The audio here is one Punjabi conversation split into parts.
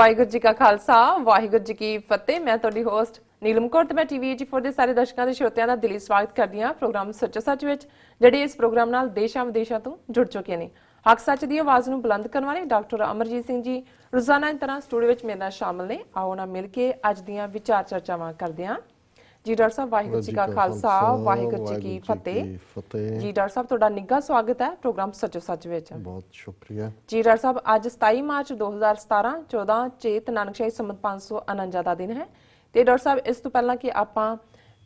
ਵਾਹਿਗੁਰੂ ਜੀ ਕਾ ਖਾਲਸਾ, ਵਾਹਿਗੁਰੂ ਜੀ ਕੀ ਫਤਿਹ। ਮੈਂ ਤੁਹਾਡੀ ਹੋਸਟ ਨੀਲਮ ਕੌਰ ਤੇ ਮੈਂ ਟੀਵੀ 84 ਦੇ ਸਾਰੇ ਦਰਸ਼ਕਾਂ ਤੇ ਸਰੋਤਿਆਂ ਦਾ ਦਿਲੀ ਸਵਾਗਤ ਕਰਦੀ ਹਾਂ ਪ੍ਰੋਗਰਾਮ ਸੱਚੋ ਸੱਚ ਵਿੱਚ, ਜਿਹੜੇ ਇਸ ਪ੍ਰੋਗਰਾਮ ਨਾਲ ਦੇਸ਼ਾਂ ਵਿਦੇਸ਼ਾਂ ਤੋਂ ਜੁੜ ਚੁੱਕੇ ਨੇ। ਹੱਕ ਸੱਚ ਦੀ ਆਵਾਜ਼ ਨੂੰ ਬੁਲੰਦ ਕਰਨ ਵਾਲੇ ਡਾਕਟਰ ਅਮਰਜੀਤ ਸਿੰਘ ਜੀ, ਰੋਜ਼ਾਨਾ ਇਸ ਤਰ੍ਹਾਂ ਸਟੂਡੀਓ ਵਿੱਚ ਮੇਰੇ ਨਾਲ ਸ਼ਾਮਲ ਨੇ। ਆਓ ਨਾ ਮਿਲ ਕੇ ਅੱਜ ਦੀਆਂ ਵਿਚਾਰ ਚਰਚਾਵਾਂ ਕਰਦੇ ਹਾਂ। ਜੀ ਡਾਕਟਰ ਸਾਹਿਬ ਵਾਹਿਗੁਰੂ ਜੀ ਕਾ ਖਾਲਸਾ ਵਾਹਿਗੁਰੂ ਜੀ ਕੀ ਫਤਿਹ। ਜੀ ਡਾਕਟਰ ਸਾਹਿਬ ਤੁਹਾਡਾ ਨਿੱਘਾ ਸਵਾਗਤ ਹੈ ਪ੍ਰੋਗਰਾਮ ਸੱਚੋ ਸੱਚ ਵਿੱਚ। ਬਹੁਤ ਸ਼ੁਕਰੀਆ। ਜੀ ਡਾਕਟਰ ਸਾਹਿਬ ਅੱਜ 27 ਮਾਰਚ 2017 14 ਚੇਤ ਨਾਨਕਸ਼ਾਹੀ ਸੰਮਤ 549 ਦਾ ਦਿਨ ਹੈ। ਤੇ ਡਾਕਟਰ ਸਾਹਿਬ ਇਸ ਤੋਂ ਪਹਿਲਾਂ ਕਿ ਆਪਾਂ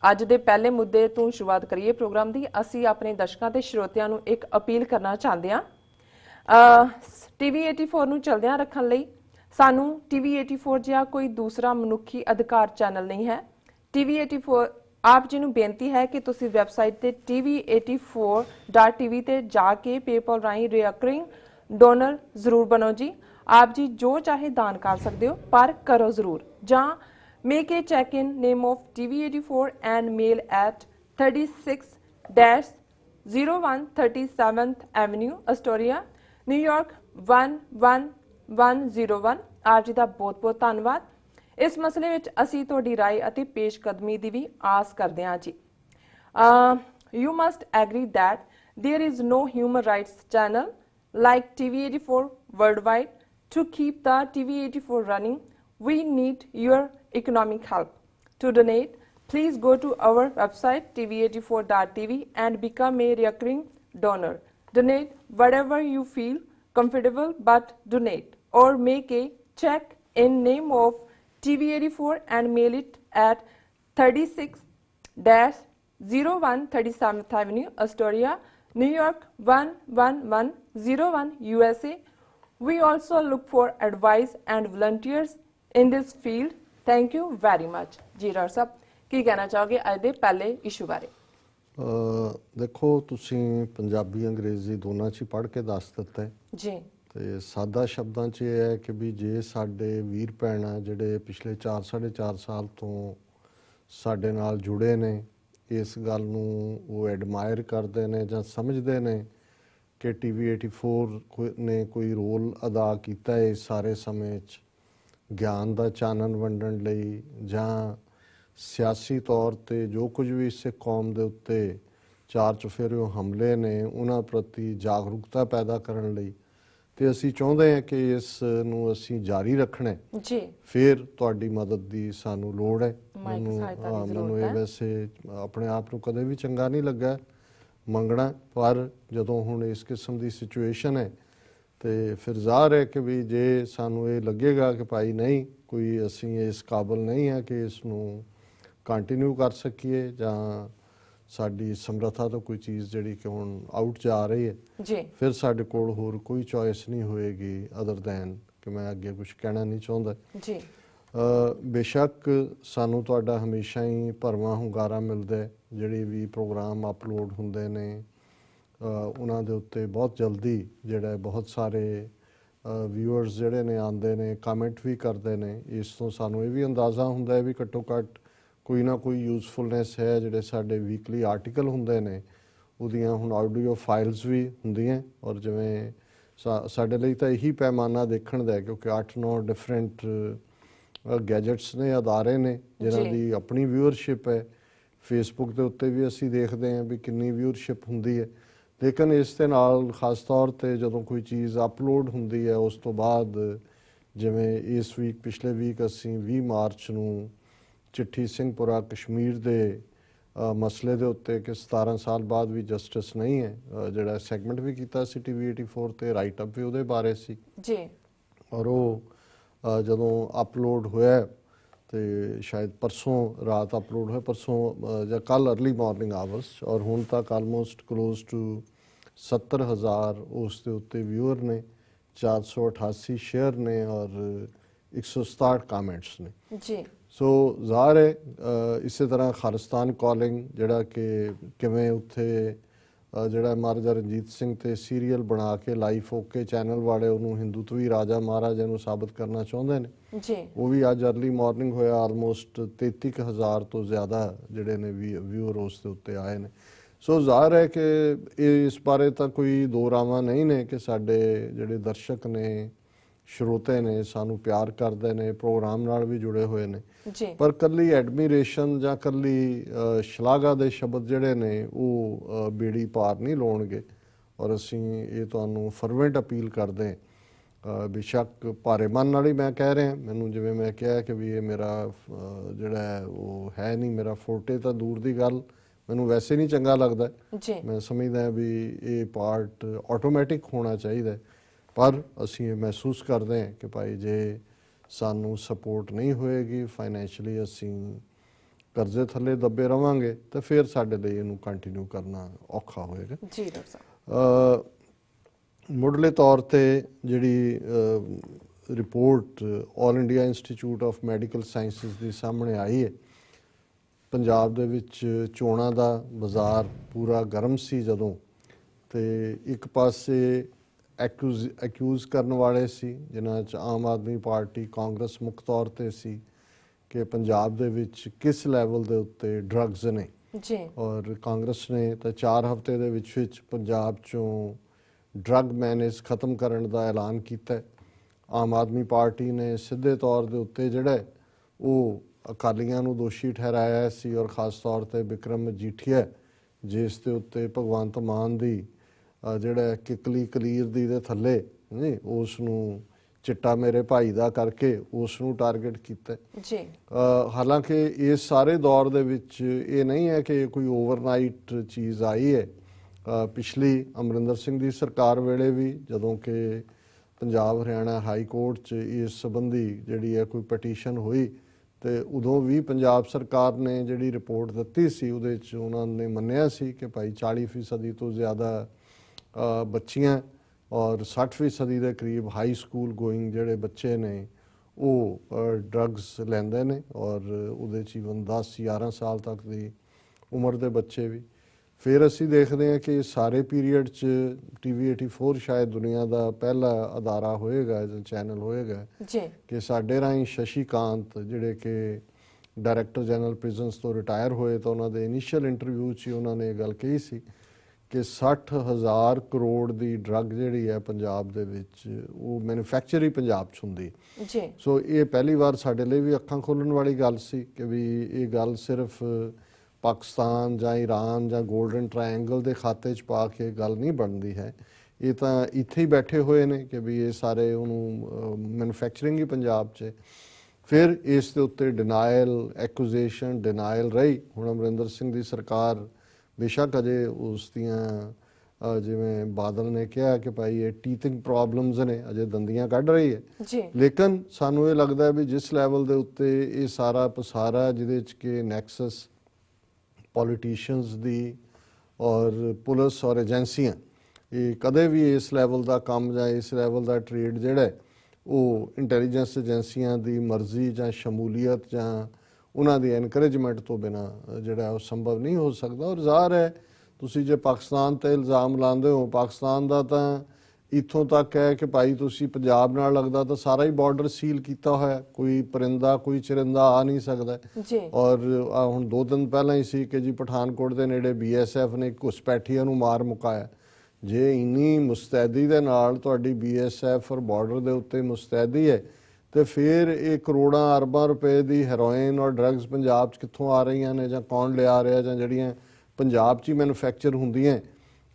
ਅੱਜ ਦੇ ਪਹਿਲੇ ਮੁੱਦੇ ਤੋਂ ਸ਼ੁਰੂਆਤ ਕਰੀਏ ਪ੍ਰੋਗਰਾਮ ਦੀ ਅਸੀਂ ਆਪਣੇ ਦਰਸ਼ਕਾਂ ਤੇ ਸਰੋਤਿਆਂ ਨੂੰ ਇੱਕ ਅਪੀਲ ਕਰਨਾ ਚਾਹੁੰਦੇ ਹਾਂ। ਟੀਵੀ 84 ਨੂੰ ਚਲਦਿਆਂ ਰੱਖਣ ਲਈ ਸਾਨੂੰ ਟੀਵੀ 84 ਜਿਹਾ ਕੋਈ ਦੂਸਰਾ ਮਨੁੱਖੀ ਅਧਿਕਾਰ ਚੈਨਲ ਨਹੀਂ ਹੈ। ਟੀਵੀ 84 ਆਪ ਜੀ ਨੂੰ ਬੇਨਤੀ ਹੈ ਕਿ ਤੁਸੀਂ ਵੈਬਸਾਈਟ ਤੇ tv84.tv ਤੇ ਜਾ ਕੇ PayPal ਰਾਹੀਂ ਰੀਅਕਰਿੰਗ ਡੋਨਰ ਜ਼ਰੂਰ ਬਣੋ ਜੀ। ਆਪ ਜੀ ਜੋ ਚਾਹੇ ਦਾਨ ਕਰ ਸਕਦੇ ਹੋ, ਪਰ ਕਰੋ ਜ਼ਰੂਰ। ਜਾਂ make a check in name of tv84 and mail at 36-0137th Avenue, Astoria, New York 11101 ਆਪ ਜੀ ਦਾ ਬਹੁਤ ਬਹੁਤ ਧੰਨਵਾਦ। ਇਸ ਮਸਲੇ ਵਿੱਚ ਅਸੀਂ ਤੁਹਾਡੀ رائے ਅਤੇ ਪੇਸ਼ਕਦਮੀ ਦੀ ਵੀ ਆਸ ਕਰਦੇ ਹਾਂ ਜੀ you must agree that there is no human rights channel like TV84 worldwide to keep the TV84 running we need your economic help to donate please go to our website tv84.tv and become a recurring donor donate whatever you feel comfortable but donate or make a check in name of TV84 and mail it at 36-0137th Avenue, Astoria, New York 11101 USA. We also look for advice and volunteers in this field. Thank you very much. ਜੀ ਡਾਕਟਰ ਸਾਹਿਬ ਕੀ ਕਹਿਣਾ ਚਾਹੋਗੇ ਅੱਜ ਦੇ ਪਹਿਲੇ ਇਸ਼ੂ ਬਾਰੇ ਅ, ਦੇਖੋ ਤੁਸੀਂ ਪੰਜਾਬੀ ਅੰਗਰੇਜ਼ੀ ਦੋਨਾਂ ਚ ਹੀ ਪੜ੍ਹ ਕੇ ਦੱਸ ਦਿੱਤਾ ਹੈ ਜੀ ਤੇ ਸਾਦਾ ਸ਼ਬਦਾਂ ਚ ਇਹ ਹੈ ਕਿ ਵੀ ਜੇ ਸਾਡੇ ਵੀਰ ਭੈਣ ਆ ਜਿਹੜੇ ਪਿਛਲੇ 4 4.5 ਸਾਲ ਤੋਂ ਸਾਡੇ ਨਾਲ ਜੁੜੇ ਨੇ, ਇਸ ਗੱਲ ਨੂੰ ਉਹ ਐਡਮਾਇਰ ਕਰਦੇ ਨੇ ਜਾਂ ਸਮਝਦੇ ਨੇ ਕਿ ਟੀਵੀ 84 ਕੋਈ- ਨੇ ਕੋਈ ਰੋਲ ਅਦਾ ਕੀਤਾ ਹੈ ਸਾਰੇ ਸਮੇਂ 'ਚ, ਗਿਆਨ ਦਾ ਚਾਨਣ ਵੰਡਣ ਲਈ ਜਾਂ ਸਿਆਸੀ ਤੌਰ ਤੇ ਜੋ ਕੁਝ ਵੀ ਇਸ ਕੌਮ ਦੇ ਉੱਤੇ ਚਾਰ ਚੁਫੇਰਿਓਂ ਹਮਲੇ ਨੇ, ਉਹਨਾਂ ਪ੍ਰਤੀ ਜਾਗਰੂਕਤਾ ਪੈਦਾ ਕਰਨ ਲਈ ਤੇ ਅਸੀਂ ਚਾਹੁੰਦੇ ਹਾਂ ਕਿ ਇਸ ਨੂੰ ਅਸੀਂ ਜਾਰੀ ਰੱਖਣਾ ਹੈ। ਜੀ ਫਿਰ ਤੁਹਾਡੀ ਮਦਦ ਦੀ ਸਾਨੂੰ ਲੋੜ ਹੈ ਦੀ ਹਾਂ, ਮੈਨੂੰ ਇਹ। ਵੈਸੇ ਆਪਣੇ ਆਪ ਨੂੰ ਕਦੇ ਵੀ ਚੰਗਾ ਨਹੀਂ ਲੱਗਾ ਮੰਗਣਾ ਪਰ ਜਦੋਂ ਹੁਣ ਇਸ ਕਿਸਮ ਦੀ ਸਿਚੁਏਸ਼ਨ ਹੈ ਤੇ ਫਿਰ ਜ਼ਾਹਰ ਹੈ ਕਿ ਵੀ ਜੇ ਸਾਨੂੰ ਇਹ ਲੱਗੇਗਾ ਕਿ ਭਾਈ ਨਹੀਂ ਕੋਈ ਅਸੀਂ ਇਸ ਕਾਬਲ ਨਹੀਂ ਹੈ ਕਿ ਇਸ ਨੂੰ ਕੰਟੀਨਿਊ ਕਰ ਸਕੀਏ ਜਾਂ ਸਾਡੀ ਸਮਰੱਥਾ ਤੋਂ ਕੋਈ ਚੀਜ਼ ਜਿਹੜੀ ਕਿ ਹੁਣ ਆਊਟ ਜਾ ਰਹੀ ਹੈ ਜੀ। ਫਿਰ ਸਾਡੇ ਕੋਲ ਹੋਰ ਕੋਈ ਚੋਇਸ ਨਹੀਂ ਹੋਏਗੀ ਅਦਰ ਦੈਨ ਕਿ ਮੈਂ ਅੱਗੇ ਕੁਝ ਕਹਿਣਾ ਨਹੀਂ ਚਾਹੁੰਦਾ। ਜੀ। ਅ, ਬੇਸ਼ੱਕ ਸਾਨੂੰ ਤੁਹਾਡਾ ਹਮੇਸ਼ਾ ਹੀ ਭਰਵਾਂ ਹੁੰਗਾਰਾ ਮਿਲਦਾ ਹੈ ਜਿਹੜੇ ਵੀ ਪ੍ਰੋਗਰਾਮ ਅਪਲੋਡ ਹੁੰਦੇ ਨੇ ਉਹਨਾਂ ਦੇ ਉੱਤੇ ਬਹੁਤ ਜਲਦੀ ਜਿਹੜਾ ਬਹੁਤ ਸਾਰੇ ਵਿਊਅਰਸ ਜਿਹੜੇ ਨੇ ਆਉਂਦੇ ਨੇ ਕਮੈਂਟ ਵੀ ਕਰਦੇ ਨੇ ਇਸ ਤੋਂ ਸਾਨੂੰ ਇਹ ਵੀ ਅੰਦਾਜ਼ਾ ਹੁੰਦਾ ਹੈ ਵੀ ਘੱਟੋ ਘੱਟ ਕੋਈ ਨਾ ਕੋਈ ਯੂਸਫੁਲਨੈਸ ਹੈ ਜਿਹੜੇ ਸਾਡੇ ਵੀਕਲੀ ਆਰਟੀਕਲ ਹੁੰਦੇ ਨੇ ਉਹਦੀਆਂ ਹੁਣ ਆਡੀਓ ਫਾਈਲਸ ਵੀ ਹੁੰਦੀਆਂ ਔਰ ਜਿਵੇਂ ਸਾਡੇ ਲਈ ਤਾਂ ਇਹੀ ਪੈਮਾਨਾ ਦੇਖਣ ਦਾ ਹੈ ਕਿਉਂਕਿ 8-9 ਡਿਫਰੈਂਟ ਗੈਜਟਸ ਨੇ ਅਦਾਰੇ ਨੇ ਜਿਨ੍ਹਾਂ ਜੀ। ਦੀ ਆਪਣੀ ਵਿਊਅਰਸ਼ਿਪ ਹੈ ਫੇਸਬੁੱਕ ਦੇ ਉੱਤੇ ਵੀ ਅਸੀਂ ਦੇਖਦੇ ਹਾਂ ਵੀ ਕਿੰਨੀ ਵਿਊਅਰਸ਼ਿਪ ਹੁੰਦੀ ਹੈ ਲੇਕਿਨ ਇਸ ਦੇ ਨਾਲ ਖਾਸ ਤੌਰ ਤੇ ਜਦੋਂ ਕੋਈ ਚੀਜ਼ ਅਪਲੋਡ ਹੁੰਦੀ ਹੈ ਉਸ ਤੋਂ ਬਾਅਦ ਜਿਵੇਂ ਇਸ ਵੀਕ ਪਿਛਲੇ ਵੀਕ ਅਸੀਂ 20 ਮਾਰਚ ਨੂੰ ਚਿੱਠੀ ਸਿੰਘਪੁਰਾ ਕਸ਼ਮੀਰ ਦੇ ਮਸਲੇ ਦੇ ਉੱਤੇ ਕਿ 17 ਸਾਲ ਬਾਅਦ ਵੀ ਜਸਟਿਸ ਨਹੀਂ ਹੈ ਜਿਹੜਾ ਸੈਗਮੈਂਟ ਵੀ ਕੀਤਾ ਸੀ ਟੀਵੀ 84 ਤੇ ਰਾਈਟ ਅਪ ਵੀ ਉਹਦੇ ਬਾਰੇ ਸੀ। ਜੀ। ਔਰ ਉਹ ਜਦੋਂ ਅਪਲੋਡ ਹੋਇਆ ਤੇ ਸ਼ਾਇਦ ਪਰਸੋਂ ਰਾਤ ਅਪਲੋਡ ਹੋਇਆ ਪਰਸੋਂ ਜਾਂ ਕੱਲ अर्ਲੀ ਮਾਰਨਿੰਗ ਆਵਰਸ ਔਰ ਹੁਣ ਤੱਕ ਆਲਮੋਸਟ ক্লোਜ਼ ਟੂ 70000 ਉਸ ਦੇ ਉੱਤੇ ਵਿਊਅਰ ਨੇ 488 ਸ਼ੇਅਰ ਨੇ ਔਰ 167 ਕਮੈਂਟਸ ਨੇ। ਜੀ। ਸੋ ਜ਼ਾਹਰ ਹੈ ਇਸੇ ਤਰ੍ਹਾਂ ਖਾਲਿਸਤਾਨ ਕਾਲਿੰਗ ਜਿਹੜਾ ਕਿ ਕਿਵੇਂ ਉੱਥੇ ਜਿਹੜਾ ਮਹਾਰਾਜਾ ਰਣਜੀਤ ਸਿੰਘ ਤੇ ਸੀਰੀਅਲ ਬਣਾ ਕੇ ਲਾਈਫ ਓਕੇ ਚੈਨਲ ਵਾਲੇ ਉਹਨੂੰ ਹਿੰਦੂਤਵੀ ਰਾਜਾ ਮਹਾਰਾਜਾ ਨੂੰ ਸਾਬਤ ਕਰਨਾ ਚਾਹੁੰਦੇ ਨੇ। ਜੀ। ਉਹ ਵੀ ਅੱਜ अर्ਲੀ ਮਾਰਨਿੰਗ ਹੋਇਆ ਆਲਮੋਸਟ 33000 ਤੋਂ ਜ਼ਿਆਦਾ ਜਿਹੜੇ ਨੇ ਵਿਊਅਰ ਉਸ ਦੇ ਉੱਤੇ ਆਏ ਨੇ। ਸੋ ਜ਼ਾਹਰ ਹੈ ਕਿ ਇਸ ਬਾਰੇ ਤਾਂ ਕੋਈ ਦੋ ਰਾਵਾਂ ਨਹੀਂ ਨੇ ਕਿ ਸਾਡੇ ਜਿਹੜੇ ਦਰਸ਼ਕ ਨੇ ਸਰੋਤੇ ਨੇ ਸਾਨੂੰ ਪਿਆਰ ਕਰਦੇ ਨੇ ਪ੍ਰੋਗਰਾਮ ਨਾਲ ਵੀ ਜੁੜੇ ਹੋਏ ਨੇ। ਜੀ। ਪਰ ਕੱਲੀ ਐਡਮਿਰੇਸ਼ਨ ਜਾਂ ਕੱਲੀ ਸ਼ਲਾਘਾ ਦੇ ਸ਼ਬਦ ਜਿਹੜੇ ਨੇ ਉਹ ਬੇੜੀ ਪਾਰ ਨਹੀਂ ਲਾਉਣਗੇ। ਔਰ ਅਸੀਂ ਇਹ ਤੁਹਾਨੂੰ ਫਰਵੈਂਟ ਅਪੀਲ ਕਰਦੇ ਹਾਂ। ਬੇਸ਼ੱਕ ਭਾਰੇ ਮਨ ਨਾਲ ਹੀ ਮੈਂ ਕਹਿ ਰਿਹਾ। ਮੈਨੂੰ ਜਿਵੇਂ ਮੈਂ ਕਿਹਾ ਕਿ ਵੀ ਇਹ ਮੇਰਾ ਜਿਹੜਾ ਉਹ ਹੈ ਨਹੀਂ ਮੇਰਾ ਫੋਰਟੇ ਤਾਂ ਦੂਰ ਦੀ ਗੱਲ। ਮੈਨੂੰ ਵੈਸੇ ਨਹੀਂ ਚੰਗਾ ਲੱਗਦਾ। ਮੈਂ ਸਮਝਦਾ ਵੀ ਇਹ ਪਾਰਟ ਆਟੋਮੈਟਿਕ ਹੋਣਾ ਚਾਹੀਦਾ ਹੈ। ਪਰ ਅਸੀਂ ਇਹ ਮਹਿਸੂਸ ਕਰਦੇ ਹਾਂ ਕਿ ਭਾਈ ਜੇ ਸਾਨੂੰ ਸਪੋਰਟ ਨਹੀਂ ਹੋਏਗੀ ਫਾਈਨੈਂਸ਼ੀਅਲੀ ਅਸੀਂ ਕਰਜ਼ੇ ਥੱਲੇ ਦੱਬੇ ਰਵਾਂਗੇ ਤਾਂ ਫਿਰ ਸਾਡੇ ਲਈ ਇਹਨੂੰ ਕੰਟੀਨਿਊ ਕਰਨਾ ਔਖਾ ਹੋਏਗਾ। ਜੀ ਡਾਕਟਰ ਸਾਹਿਬ। ਅ, ਮੁੱਢਲੇ ਤੌਰ ਤੇ ਜਿਹੜੀ report 올 India institute of medical sciences ਦੀ ਸਾਹਮਣੇ ਆਈ ਹੈ ਪੰਜਾਬ ਦੇ ਵਿੱਚ ਚੋਣਾਂ ਦਾ ਬਾਜ਼ਾਰ ਪੂਰਾ ਗਰਮ ਸੀ ਜਦੋਂ ਤੇ ਇੱਕ ਪਾਸੇ ਐਕਿਊਜ਼ ਐਕਿਊਜ਼ ਕਰਨ ਵਾਲੇ ਸੀ ਜਿਨ੍ਹਾਂ ਚ ਆਮ ਆਦਮੀ ਪਾਰਟੀ ਕਾਂਗਰਸ ਮੁੱਖ ਤੌਰ ਤੇ ਸੀ ਕਿ ਪੰਜਾਬ ਦੇ ਵਿੱਚ ਕਿਸ ਲੈਵਲ ਦੇ ਉੱਤੇ ਡਰੱਗਸ ਨੇ ਜੀ ਔਰ ਕਾਂਗਰਸ ਨੇ ਤਾਂ 4 ਹਫ਼ਤੇ ਦੇ ਵਿੱਚ ਵਿੱਚ ਪੰਜਾਬ ਚੋਂ ਡਰੱਗ ਮੈਨੇਜ ਖਤਮ ਕਰਨ ਦਾ ਐਲਾਨ ਕੀਤਾ। ਆਮ ਆਦਮੀ ਪਾਰਟੀ ਨੇ ਸਿੱਧੇ ਤੌਰ ਦੇ ਉੱਤੇ ਜਿਹੜਾ ਉਹ ਅਕਾਲੀਆਂ ਨੂੰ ਦੋਸ਼ੀ ਠਹਿਰਾਇਆ ਸੀ ਔਰ ਖਾਸ ਤੌਰ ਤੇ ਵਿਕਰਮ ਮਜੀਠੀਆ ਜਿਸ ਦੇ ਉੱਤੇ ਭਗਵੰਤ ਮਾਨ ਦੀ ਜਿਹੜਾ ਕਿਕਲੀ ਕਲੀਰ ਦੀ ਦੇ ਥੱਲੇ ਨਹੀਂ ਉਸ ਨੂੰ ਚਿੱਟਾ ਮੇਰੇ ਭਾਈ ਦਾ ਕਰਕੇ ਉਸ ਨੂੰ ਟਾਰਗੇਟ ਕੀਤਾ। ਜੀ ਹਾਲਾਂਕਿ ਇਸ ਸਾਰੇ ਦੌਰ ਦੇ ਵਿੱਚ ਇਹ ਨਹੀਂ ਹੈ ਕਿ ਕੋਈ ਓਵਰਨਾਈਟ ਚੀਜ਼ ਆਈ ਹੈ ਪਿਛਲੀ ਅਮਰਿੰਦਰ ਸਿੰਘ ਦੀ ਸਰਕਾਰ ਵੇਲੇ ਵੀ ਜਦੋਂ ਕਿ ਪੰਜਾਬ ਹਰਿਆਣਾ ਹਾਈ ਕੋਰਟ 'ਚ ਇਸ ਸੰਬੰਧੀ ਜਿਹੜੀ ਹੈ ਕੋਈ ਪਟੀਸ਼ਨ ਹੋਈ ਤੇ ਉਦੋਂ ਵੀ ਪੰਜਾਬ ਸਰਕਾਰ ਨੇ ਜਿਹੜੀ ਰਿਪੋਰਟ ਦਿੱਤੀ ਸੀ ਉਹਦੇ 'ਚ ਉਹਨਾਂ ਨੇ ਮੰਨਿਆ ਸੀ ਕਿ ਭਾਈ 40% ਤੋਂ ਜ਼ਿਆਦਾ ਬੱਚੀਆਂ ਔਰ 60% ਦੇ ਕਰੀਬ ਹਾਈ ਸਕੂਲ ਗੋਇੰਗ ਜਿਹੜੇ ਬੱਚੇ ਨੇ ਉਹ ਡਰੱਗਸ ਲੈਂਦੇ ਨੇ ਔਰ ਉਹਦੇ ਚ ਇਵਨ 10 11 ਸਾਲ ਤੱਕ ਦੀ ਉਮਰ ਦੇ ਬੱਚੇ ਵੀ। ਫਿਰ ਅਸੀਂ ਦੇਖਦੇ ਹਾਂ ਕਿ ਸਾਰੇ ਪੀਰੀਅਡ ਚ ਟੀਵੀ 84 ਸ਼ਾਇਦ ਦੁਨੀਆ ਦਾ ਪਹਿਲਾ ਅਦਾਰਾ ਹੋਏਗਾ ਜਾਂ ਚੈਨਲ ਹੋਏਗਾ ਜੀ। ਕਿ ਸਾਡੇ ਰਾਹੀਂ ਸ਼ਸ਼ੀ ਕਾਂਤ ਜਿਹੜੇ ਕਿ ਡਾਇਰੈਕਟਰ ਜਨਰਲ ਪ੍ਰਿਜ਼ਨਸ ਤੋਂ ਰਿਟਾਇਰ ਹੋਏ ਤਾਂ ਉਹਨਾਂ ਦੇ ਇਨੀਸ਼ੀਅਲ ਇੰਟਰਵਿਊ 'ਚ ਉਹਨਾਂ ਨੇ ਇਹ ਗੱਲ ਕਹੀ ਸੀ ਕਿ 60000 ਕਰੋੜ ਦੀ ਡਰੱਗ ਜਿਹੜੀ ਹੈ ਪੰਜਾਬ ਦੇ ਵਿੱਚ ਉਹ ਮੈਨੂਫੈਕਚਰ ਹੀ ਪੰਜਾਬ 'ਚ ਹੁੰਦੀ। ਜੀ। ਸੋ ਇਹ ਪਹਿਲੀ ਵਾਰ ਸਾਡੇ ਲਈ ਵੀ ਅੱਖਾਂ ਖੋਲਣ ਵਾਲੀ ਗੱਲ ਸੀ ਕਿ ਵੀ ਇਹ ਗੱਲ ਸਿਰਫ ਪਾਕਿਸਤਾਨ ਜਾਂ ਈਰਾਨ ਜਾਂ 골ਡਨ ਟ੍ਰਾਇੰਗਲ ਦੇ ਖਾਤੇ 'ਚ ਪਾ ਕੇ ਗੱਲ ਨਹੀਂ ਬਣਦੀ ਹੈ। ਇਹ ਤਾਂ ਇੱਥੇ ਹੀ ਬੈਠੇ ਹੋਏ ਨੇ ਕਿ ਵੀ ਇਹ ਸਾਰੇ ਉਹਨੂੰ ਮੈਨੂਫੈਕਚਰਿੰਗ ਹੀ ਪੰਜਾਬ 'ਚ। ਫਿਰ ਇਸ ਦੇ ਉੱਤੇ ਡਿਨਾਇਲ ਐਕੂਜ਼ੇਸ਼ਨ ਡਿਨਾਇਲ ਰਹੀ। ਹੁਣ ਅਮਰਿੰਦਰ ਸਿੰਘ ਦੀ ਸਰਕਾਰ ਬੇਸ਼ੱਕ ਅਜੇ ਉਸ ਦੀਆਂ ਜਿਵੇਂ ਬਾਦਲ ਨੇ ਕਿਹਾ ਕਿ ਭਾਈ ਇਹ ਟੀਥਿੰਗ ਪ੍ਰੋਬਲਮਸ ਨੇ ਅਜੇ ਦੰਦੀਆਂ ਕੱਢ ਰਹੀ ਹੈ। ਜੀ। ਲੇਕਿਨ ਸਾਨੂੰ ਇਹ ਲੱਗਦਾ ਹੈ ਵੀ ਜਿਸ ਲੈਵਲ ਦੇ ਉੱਤੇ ਇਹ ਸਾਰਾ ਪਸਾਰਾ ਜਿਹਦੇ ਚ ਕਿ ਨੈਕਸਸ ਪੋਲੀਟੀਸ਼ੀਅਨਸ ਦੀ ਔਰ ਪੁਲਿਸ ਔਰ ਏਜੰਸੀਆਂ ਇਹ ਕਦੇ ਵੀ ਇਸ ਲੈਵਲ ਦਾ ਕੰਮ ਜਾਂ ਇਸ ਲੈਵਲ ਦਾ ਟ੍ਰੇਡ ਜਿਹੜਾ ਉਹ ਇੰਟੈਲੀਜੈਂਸ ਏਜੰਸੀਆਂ ਦੀ ਮਰਜ਼ੀ ਜਾਂ ਸ਼ਮੂਲੀਅਤ ਜਾਂ ਉਹਨਾਂ ਦੀ ਐਨਕਰੇਜਮੈਂਟ ਤੋਂ ਬਿਨਾ ਜਿਹੜਾ ਉਹ ਸੰਭਵ ਨਹੀਂ ਹੋ ਸਕਦਾ। ਔਰ ਜ਼ਾਹਰ ਹੈ ਤੁਸੀਂ ਜੇ ਪਾਕਿਸਤਾਨ ਤੇ ਇਲਜ਼ਾਮ ਲਾਉਂਦੇ ਹੋ ਪਾਕਿਸਤਾਨ ਦਾ ਤਾਂ ਇੱਥੋਂ ਤੱਕ ਹੈ ਕਿ ਭਾਈ ਤੁਸੀਂ ਪੰਜਾਬ ਨਾਲ ਲੱਗਦਾ ਤਾਂ ਸਾਰਾ ਹੀ ਬਾਰਡਰ ਸੀਲ ਕੀਤਾ ਹੋਇਆ। ਕੋਈ ਪਰਿੰਦਾ ਕੋਈ ਚਰਿੰਦਾ ਆ ਨਹੀਂ ਸਕਦਾ। ਜੀ। ਔਰ ਹੁਣ ਦੋ ਦਿਨ ਪਹਿਲਾਂ ਹੀ ਸੀ ਕਿ ਜੀ ਪਠਾਨਕੋਟ ਦੇ ਨੇੜੇ ਬੀਐਸਐਫ ਨੇ ਘੁਸਪੈਠੀਆਂ ਨੂੰ ਮਾਰ ਮੁਕਾਇਆ। ਜੇ ਇੰਨੀ ਮੁਸਤੈਦੀ ਦੇ ਨਾਲ ਤੁਹਾਡੀ ਬੀਐਸਐਫ ਔਰ ਬਾਰਡਰ ਦੇ ਉੱਤੇ ਮੁਸਤੈਦੀ ਹੈ ਤੇ ਫਿਰ ਇਹ ਕਰੋੜਾਂ ਅਰਬਾਂ ਰੁਪਏ ਦੀ ਹੈਰੋਇਨ ਔਰ ਡਰੱਗਸ ਪੰਜਾਬ 'ਚ ਕਿੱਥੋਂ ਆ ਰਹੀਆਂ ਨੇ ਜਾਂ ਕੌਣ ਲਿਆ ਰਿਹਾ ਜਾਂ ਜਿਹੜੀਆਂ ਪੰਜਾਬ 'ਚ ਹੀ ਮੈਨੂਫੈਕਚਰ ਹੁੰਦੀਆਂ